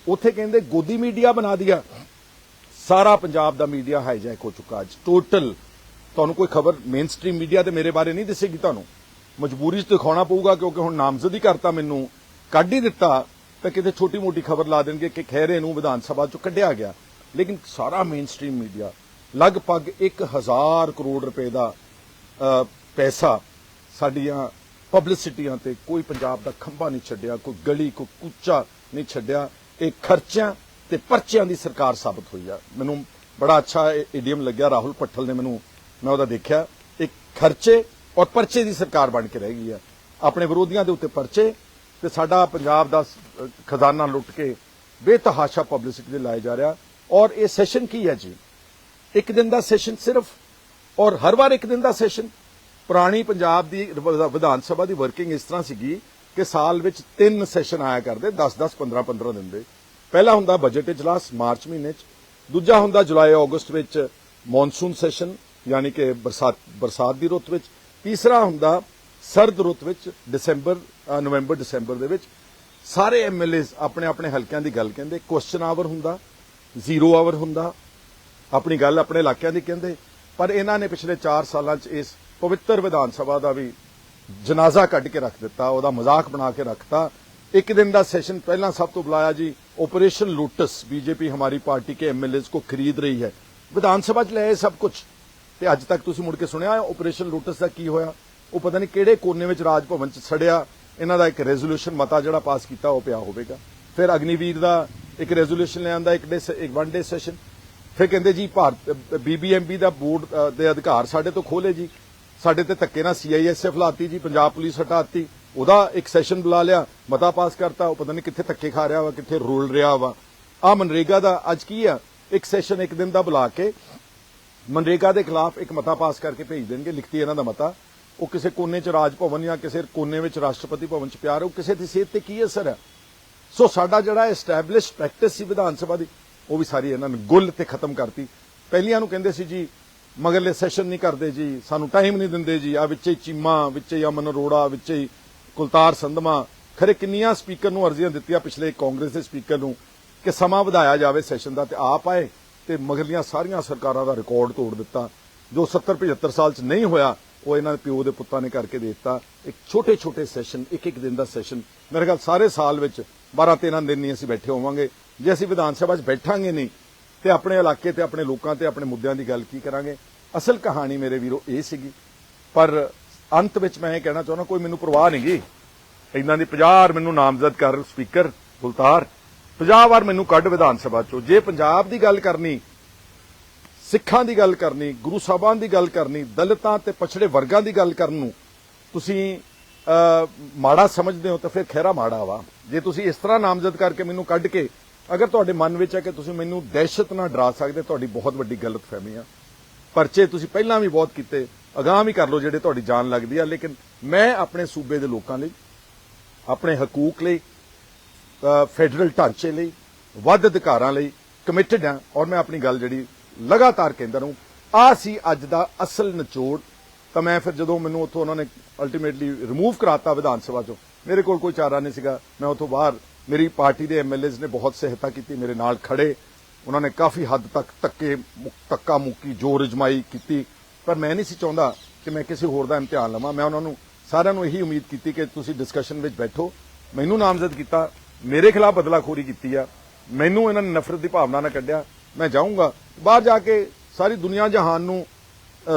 ਉੱਥੇ ਕਹਿੰਦੇ ਗੋਦੀ ਮੀਡੀਆ ਬਣਾ ਦਿਆ। ਸਾਰਾ ਪੰਜਾਬ ਦਾ ਮੀਡੀਆ ਹਾਈਜੈਕ ਹੋ ਚੁੱਕਾ ਅੱਜ। ਟੋਟਲ ਤੁਹਾਨੂੰ ਕੋਈ ਖਬਰ ਮੇਨ ਸਟ੍ਰੀਮ ਮੀਡੀਆ ਤੇ ਮੇਰੇ ਬਾਰੇ ਨਹੀਂ ਦਿਸੇਗੀ ਤੁਹਾਨੂੰ। ਮਜਬੂਰੀ 'ਚ ਦਿਖਾਉਣਾ ਪਊਗਾ ਕਿਉਂਕਿ ਹੁਣ ਨਾਮਜ਼ਦ ਕਰਤਾ ਮੈਨੂੰ, ਕੱਢ ਹੀ ਦਿੱਤਾ, ਤਾਂ ਕਿਤੇ ਛੋਟੀ ਮੋਟੀ ਖਬਰ ਲਾ ਦੇਣਗੇ ਕਿ ਖਹਿਰੇ ਨੂੰ ਵਿਧਾਨ ਸਭਾ 'ਚੋਂ ਕੱਢਿਆ ਗਿਆ। ਲੇਕਿਨ ਸਾਰਾ ਮੇਨ ਸਟ੍ਰੀਮ ਮੀਡੀਆ ਲਗਭਗ 1000 ਕਰੋੜ ਰੁਪਏ ਦਾ ਪੈਸਾ ਸਾਡੀਆਂ ਪਬਲਿਸਿਟੀਆਂ ਤੇ ਕੋਈ ਪੰਜਾਬ ਦਾ ਖੰਭਾ ਨਹੀਂ ਛੱਡਿਆ, ਕੋਈ ਗਲੀ, ਕੋਈ ਕੂਚਾ ਨਹੀਂ ਛੱਡਿਆ। ਇਹ ਖਰਚਿਆਂ ਤੇ ਪਰਚਿਆਂ ਦੀ ਸਰਕਾਰ ਸਾਬਤ ਹੋਈ ਆ। ਮੈਨੂੰ ਬੜਾ ਅੱਛਾ ਈਡੀਐਮ ਲੱਗਿਆ। ਰਾਹੁਲ ਪੱਠਲ ਨੇ ਮੈਨੂੰ, ਮੈਂ ਉਹਦਾ ਦੇਖਿਆ। ਇੱਕ ਖਰਚੇ ਔਰ ਪਰਚੇ ਦੀ ਸਰਕਾਰ ਬਣ ਕੇ ਰਹਿ ਗਈ ਆ। ਆਪਣੇ ਵਿਰੋਧੀਆਂ ਦੇ ਉੱਤੇ ਪਰਚੇ ਤੇ ਸਾਡਾ ਪੰਜਾਬ ਦਾ ਖਜ਼ਾਨਾ ਲੁੱਟ ਕੇ ਬੇਤਹਾਸ਼ਾ ਪਬਲਿਸਿਟੀ ਦੇ ਲਾਇਆ ਜਾ ਰਿਹਾ। ਔਰ ਇਹ ਸੈਸ਼ਨ ਕੀ ਹੈ ਜੀ? ਇੱਕ ਦਿਨ ਦਾ ਸੈਸ਼ਨ ਸਿਰਫ ਔਰ ਹਰ ਵਾਰ ਇੱਕ ਦਿਨ ਦਾ ਸੈਸ਼ਨ ਪੁਰਾਣੀ ਪੰਜਾਬ ਦੀ ਵਿਧਾਨ ਸਭਾ ਦੀ ਵਰਕਿੰਗ ਇਸ ਤਰ੍ਹਾਂ ਸੀਗੀ ਕਿ ਸਾਲ ਵਿੱਚ ਤਿੰਨ ਸੈਸ਼ਨ ਆਇਆ ਕਰਦੇ 10 10 15 15 ਦਿਨ ਦੇ। ਪਹਿਲਾ ਹੁੰਦਾ ਬਜਟ ਇਜਲਾਸ ਮਾਰਚ ਮਹੀਨੇ 'ਚ, ਦੂਜਾ ਹੁੰਦਾ ਜੁਲਾਈ, ਅਗਸਤ ਵਿੱਚ ਮੌਨਸੂਨ ਸੈਸ਼ਨ ਯਾਨੀ ਕਿ ਬਰਸਾਤ ਬਰਸਾਤ ਦੀ ਰੁੱਤ ਵਿੱਚ। ਤੀਸਰਾ ਹੁੰਦਾ ਸਰਦ ਰੁੱਤ ਵਿੱਚ, ਦਸੰਬਰ ਨਵੰਬਰ, ਦਸੰਬਰ ਦੇ ਵਿੱਚ। ਸਾਰੇ ਐਮਐਲਏਸ ਆਪਣੇ ਆਪਣੇ ਹਲਕਿਆਂ ਦੀ ਗੱਲ ਕਹਿੰਦੇ ਕੁਐਸਚਨ ਆਵਰ ਹੁੰਦਾ ਜ਼ੀਰੋ ਆਵਰ ਹੁੰਦਾ। ਆਪਣੀ ਗੱਲ ਆਪਣੇ ਇਲਾਕਿਆਂ ਦੀ ਕਹਿੰਦੇ, ਪਰ ਇਹਨਾਂ ਨੇ ਪਿਛਲੇ 4 ਸਾਲਾਂ 'ਚ ਇਸ ਪਵਿੱਤਰ ਵਿਧਾਨ ਸਭਾ ਦਾ ਵੀ ਜਨਾਜ਼ਾ ਕੱਢ ਕੇ ਰੱਖ ਦਿੱਤਾ ਉਹਦਾ ਮਜ਼ਾਕ ਬਣਾ ਕੇ ਰੱਖਤਾ ਇੱਕ ਦਿਨ ਦਾ ਸੈਸ਼ਨ ਪਹਿਲਾਂ ਸਭ ਤੋਂ ਬੁਲਾਇਆ ਜੀ ਆਪਰੇਸ਼ਨ ਲੋਟਸ ਬੀਜੇਪੀ ਹਮਾਰੀ ਪਾਰਟੀ के एमएलएस को ਖਰੀਦ ਰਹੀ ਹੈ ਵਿਧਾਨ ਸਭਾ 'ਚ ਲੈ ਆਏ ਸਭ ਕੁਝ ਤੇ ਅੱਜ ਤੱਕ ਤੁਸੀਂ ਮੁੜ ਕੇ ਸੁਣਿਆ ਆਪਰੇਸ਼ਨ ਲੋਟਸ ਦਾ ਕੀ ਹੋਇਆ ਉਹ ਪਤਾ ਨਹੀਂ ਕਿਹੜੇ ਕੋਨੇ ਵਿੱਚ ਰਾਜ ਭਵਨ 'ਚ ਸੜਿਆ ਇਹਨਾਂ ਦਾ ਇੱਕ ਰੈਜ਼ੋਲੂਸ਼ਨ ਮਤਾ ਜਿਹੜਾ ਪਾਸ ਕੀਤਾ ਉਹ ਪਿਆ ਹੋਵੇਗਾ ਫਿਰ ਅਗਨੀਵੀਰ ਦਾ ਇੱਕ ਰੈਜ਼ੋਲੂਸ਼ਨ ਲਿਆਂਦਾ ਇੱਕ ਡੇ ਇੱਕ ਵਨ ਡੇ ਸੈਸ਼ਨ ਫਿਰ ਕਹਿੰਦੇ ਜੀ ਭਾਰਤ ਬੀਬੀਐਮਬੀ ਦਾ ਬੋਰਡ ਅ, ਦੇ ਅਧਿਕਾਰ ਸਾਡੇ ਤੋਂ ਖੋਲੇ ਜੀ ਸਾਡੇ ਤੇ ਧੱਕੇ ਨਾਲ ਸੀਆਈਐਸਐਫ ਲਾਤੀ ਜੀ, ਪੰਜਾਬ ਪੁਲਿਸ ਹਟਾਤੀ। ਉਹਦਾ ਇੱਕ ਸੈਸ਼ਨ ਬੁਲਾ ਲਿਆ, ਮਤਾ ਪਾਸ ਕਰਤਾ। ਉਹ ਪਤਾ ਨਹੀਂ ਕਿੱਥੇ ਧੱਕੇ ਖਾ ਰਿਹਾ ਵਾ, ਕਿੱਥੇ ਰੋਲ ਰਿਹਾ ਵਾ। ਆ ਮਨਰੇਗਾ ਦਾ ਅੱਜ ਕੀ ਆ? ਇੱਕ ਸੈਸ਼ਨ ਇੱਕ ਦਿਨ ਦਾ ਬੁਲਾ ਕੇ ਮਨਰੇਗਾ ਦੇ ਖਿਲਾਫ ਇੱਕ ਮਤਾ ਪਾਸ ਕਰਕੇ ਭੇਜ ਦੇਣਗੇ, ਲਿਖਤੀ ਇਹਨਾਂ ਦਾ ਮਤਾ। ਉਹ ਕਿਸੇ ਕੋਨੇ 'ਚ ਰਾਜ ਭਵਨ ਜਾਂ ਕਿਸੇ ਕੋਨੇ ਵਿੱਚ ਰਾਸ਼ਟਰਪਤੀ ਭਵਨ 'ਚ ਪਿਆਰ, ਉਹ ਕਿਸੇ ਦੀ ਸਿਹਤ ਤੇ ਕੀ ਅਸਰ ਹੈ ਸੋ ਸਾਡਾ ਜਿਹੜਾ ਐਸਟੈਬਲਿਸ਼ਡ ਪ੍ਰੈਕਟਿਸ ਸੀ ਵਿਧਾਨ ਸਭਾ ਦੀ, ਉਹ ਵੀ ਸਾਰੀ ਇਹਨਾਂ ਨੇ ਗੁੱਲ ਤੇ ਖਤਮ ਕਰਤੀ। ਪਹਿਲੀਆਂ ਨੂੰ ਕਹਿੰਦੇ ਸੀ ਜੀ ਮਗਰਲੇ ਸੈਸ਼ਨ ਨਹੀਂ ਕਰਦੇ ਜੀ, ਸਾਨੂੰ ਟਾਈਮ ਨਹੀਂ ਦਿੰਦੇ ਜੀ। ਆ ਵਿੱਚੇ ਹੀ ਚੀਮਾ, ਵਿੱਚੇ ਹੀ ਅਮਨ ਅਰੋੜਾ ਵਿੱਚੇ ਹੀ ਕੁਲਤਾਰ ਸੰਧਮਾ। ਖਰੇ ਕਿੰਨੀਆਂ ਸਪੀਕਰ ਨੂੰ ਅਰਜ਼ੀਆਂ ਦਿੱਤੀਆਂ ਪਿਛਲੇ ਕਾਂਗਰਸ ਦੇ ਸਪੀਕਰ ਨੂੰ ਕਿ ਸਮਾਂ ਵਧਾਇਆ ਜਾਵੇ ਸੈਸ਼ਨ ਦਾ ਤੇ ਆਪ ਆਏ ਤੇ ਮਗਰਲੀਆਂ ਸਾਰੀਆਂ ਸਰਕਾਰਾਂ ਦਾ ਰਿਕਾਰਡ ਤੋੜ ਦਿੱਤਾ। ਜੋ 70 75 ਸਾਲ ਚ ਨਹੀਂ ਹੋਇਆ, ਉਹ ਇਹਨਾਂ ਦੇ ਪਿਓ ਦੇ ਪੁੱਤਾਂ ਨੇ ਕਰਕੇ ਦੇ ਦਿੱਤਾ। ਇੱਕ ਛੋਟੇ ਛੋਟੇ ਸੈਸ਼ਨ ਇੱਕ ਇੱਕ ਦਿਨ ਦਾ ਸੈਸ਼ਨ ਮੇਰੇ ਖਿਆਲ ਸਾਰੇ ਸਾਲ ਵਿੱਚ 12 13 ਦਿਨ ਨਹੀਂ ਅਸੀਂ ਬੈਠੇ ਹੋਵਾਂਗੇ। ਜੇ ਅਸੀਂ ਵਿਧਾਨ ਸਭਾ 'ਚ ਬੈਠਾਂਗੇ ਨਹੀਂ ਤੇ ਆਪਣੇ ਇਲਾਕੇ ਤੇ ਆਪਣੇ ਲੋਕਾਂ ਤੇ ਆਪਣੇ ਮੁੱਦਿਆਂ ਦੀ ਗੱਲ ਕੀ ਕਰਾਂਗੇ? ਅਸਲ ਕਹਾਣੀ ਮੇਰੇ ਵੀਰੋ ਇਹ ਸੀਗੀ। ਪਰ ਅੰਤ ਵਿੱਚ ਮੈਂ ਇਹ ਕਹਿਣਾ ਚਾਹੁੰਦਾ, ਕੋਈ ਮੈਨੂੰ ਪਰਵਾਹ ਨਹੀਂ ਗੀ। ਇਹਨਾਂ ਦੀ 50 ਵਾਰ ਮੈਨੂੰ ਨਾਮਜ਼ਦ ਕਰ ਸਪੀਕਰ ਗੁਲਤਾਰ 50 ਵਾਰ ਮੈਨੂੰ ਕੱਢ ਵਿਧਾਨ ਸਭਾ ਚੋਂ। ਜੇ ਪੰਜਾਬ ਦੀ ਗੱਲ ਕਰਨੀ, ਸਿੱਖਾਂ ਦੀ ਗੱਲ ਕਰਨੀ, ਗੁਰੂ ਸਾਹਿਬਾਂ ਦੀ ਗੱਲ ਕਰਨੀ, ਦਲਿਤਾਂ ਤੇ ਪਛੜੇ ਵਰਗਾਂ ਦੀ ਗੱਲ ਕਰਨ ਨੂੰ ਤੁਸੀਂ ਮਾੜਾ ਸਮਝਦੇ ਹੋ ਤਾਂ ਫਿਰ ਖੈਰਾ ਮਾੜਾ ਵਾ। ਜੇ ਤੁਸੀਂ ਇਸ ਤਰ੍ਹਾਂ ਨਾਮਜ਼ਦ ਕਰਕੇ ਮੈਨੂੰ ਕੱਢ ਕੇ ਅਗਰ ਤੁਹਾਡੇ ਮਨ ਵਿੱਚ ਹੈ ਕਿ ਤੁਸੀਂ ਮੈਨੂੰ ਦਹਿਸ਼ਤ ਨਾਲ ਡਰਾ ਸਕਦੇ, ਤੁਹਾਡੀ ਬਹੁਤ ਵੱਡੀ ਗਲਤਫਹਿਮੀ ਆ। ਪਰਚੇ ਤੁਸੀਂ ਪਹਿਲਾਂ ਵੀ ਬਹੁਤ ਕੀਤੇ, ਅਗਾਹ ਵੀ ਕਰ ਲਓ ਜਿਹੜੇ ਤੁਹਾਡੀ ਜਾਨ ਲੱਗਦੀ ਆ, ਲੇਕਿਨ ਮੈਂ ਆਪਣੇ ਸੂਬੇ ਦੇ ਲੋਕਾਂ ਲਈ, ਆਪਣੇ ਹਕੂਕ ਲਈ ਫੈਡਰਲ ਢਾਂਚੇ ਲਈ, ਵੱਧ ਅਧਿਕਾਰਾਂ ਲਈ ਕਮਿਟਡ ਹਾਂ ਔਰ ਮੈਂ ਆਪਣੀ ਗੱਲ ਜਿਹੜੀ ਲਗਾਤਾਰ ਕਹਿੰਦਾ ਰਹੂੰ ਆ ਸੀ ਅੱਜ ਦਾ ਅਸਲ ਨਿਚੋੜ। ਤਾਂ ਮੈਂ ਫਿਰ ਜਦੋਂ ਮੈਨੂੰ ਉੱਥੋਂ ਉਹਨਾਂ ਨੇ ਅਲਟੀਮੇਟਲੀ ਰਿਮੂਵ ਕਰਾਤਾ ਵਿਧਾਨ ਸਭਾ ਚੋਂ, ਮੇਰੇ ਕੋਲ ਕੋਈ ਚਾਰਾ ਨਹੀਂ ਸੀਗਾ, ਮੈਂ ਉੱਥੋਂ ਬਾਹਰ ਮੇਰੀ ਪਾਰਟੀ ਦੇ ਐਮਐਲਏਜ਼ ਨੇ ਬਹੁਤ ਸਹਾਇਤਾ ਕੀਤੀ, ਮੇਰੇ ਨਾਲ ਖੜੇ। ਉਹਨਾਂ ਨੇ ਕਾਫੀ ਹੱਦ ਤੱਕ ਧੱਕੇ, ਮੁ- ਧੱਕਾ ਮੁੱਕੀ, ਜੋਰ ਅਜਮਾਈ ਕੀਤੀ। ਪਰ ਮੈਂ ਨਹੀਂ ਸੀ ਚਾਹੁੰਦਾ ਕਿ ਮੈਂ ਕਿਸੇ ਹੋਰ ਦਾ ਇਮਤਿਹਾਨ ਲਵਾਂ। ਮੈਂ ਉਹਨਾਂ ਨੂੰ, ਸਾਰਿਆਂ ਨੂੰ ਇਹੀ ਉਮੀਦ ਕੀਤੀ ਕਿ ਤੁਸੀਂ ਡਿਸਕਸ਼ਨ ਵਿੱਚ ਬੈਠੋ। ਮੈਨੂੰ ਨਾਮਜ਼ਦ ਕੀਤਾ, ਮੇਰੇ ਖਿਲਾਫ ਬਦਲਾਖੋਰੀ ਕੀਤੀ ਆ। ਮੈਨੂੰ ਇਹਨਾਂ ਨੇ ਨਫ਼ਰਤ ਦੀ ਭਾਵਨਾ ਨਾਲ ਕੱਢਿਆ। ਮੈਂ ਜਾਊਂਗਾ। ਬਾਹਰ ਜਾ ਕੇ ਸਾਰੀ ਦੁਨੀਆ ਜਹਾਨ ਨੂੰ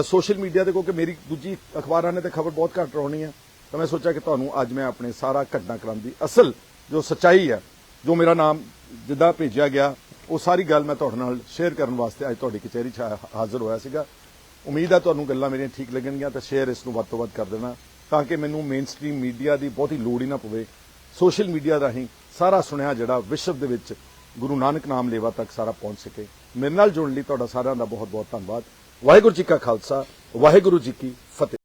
ਸੋਸ਼ਲ ਮੀਡੀਆ ਤੇ ਕਿਉਂਕਿ ਮੇਰੀ ਦੂਜੀ ਅਖਬਾਰਾਂ ਨੇ ਤੇ ਖਬਰ ਬਹੁਤ ਘੱਟ ਰੋਣੀ ਆ। ਤਾਂ ਮੈਂ ਸੋਚਿਆ ਕਿ ਤੁਹਾਨੂੰ ਅੱਜ ਮੈਂ ਆਪਣੇ ਸਾਰਾ ਘਟਨਾਕ੍ਰਮ ਦੀ ਅਸਲ ਜੋ ਸੱਚਾਈ ਹੈ, ਜੋ ਮੇਰਾ ਨਾਮ ਜਿੱਦਾਂ ਭੇਜਿਆ ਗਿਆ, ਉਹ ਸਾਰੀ ਗੱਲ ਮੈਂ ਤੁਹਾਡੇ ਨਾਲ ਸ਼ੇਅਰ ਕਰਨ ਵਾਸਤੇ ਅੱਜ ਤੁਹਾਡੀ ਕਚਹਿਰੀ 'ਚ ਹਾਜ਼ਰ ਹੋਇਆ ਸੀਗਾ। ਉਮੀਦ ਹੈ ਤੁਹਾਨੂੰ ਗੱਲਾਂ ਮੇਰੀਆਂ ਠੀਕ ਲੱਗਣਗੀਆਂ, ਤਾਂ ਸ਼ੇਅਰ ਇਸ ਨੂੰ ਵੱਧ ਤੋਂ ਵੱਧ ਕਰ ਦੇਣਾ, ਤਾਂ ਕਿ ਮੈਨੂੰ ਮੇਨ ਸਟ੍ਰੀਮ ਮੀਡੀਆ ਦੀ ਬਹੁਤੀ ਲੋੜ ਹੀ ਨਾ ਪਵੇ। ਸੋਸ਼ਲ ਮੀਡੀਆ ਰਾਹੀਂ ਸਾਰਾ ਸੁਣਿਆ ਜਿਹੜਾ ਵਿਸ਼ਵ ਦੇ ਵਿੱਚ ਗੁਰੂ ਨਾਨਕ ਨਾਮ ਲੇਵਾ ਤੱਕ ਸਾਰਾ ਪਹੁੰਚ ਸਕੇ। ਮੇਰੇ ਨਾਲ ਜੁੜਨ ਲਈ ਤੁਹਾਡਾ ਸਾਰਿਆਂ ਦਾ ਬਹੁਤ ਬਹੁਤ ਧੰਨਵਾਦ। ਵਾਹਿਗੁਰੂ ਜੀ ਕਾ ਖਾਲਸਾ, ਵਾਹਿਗੁਰੂ ਜੀ ਕੀ ਫਤਿਹ।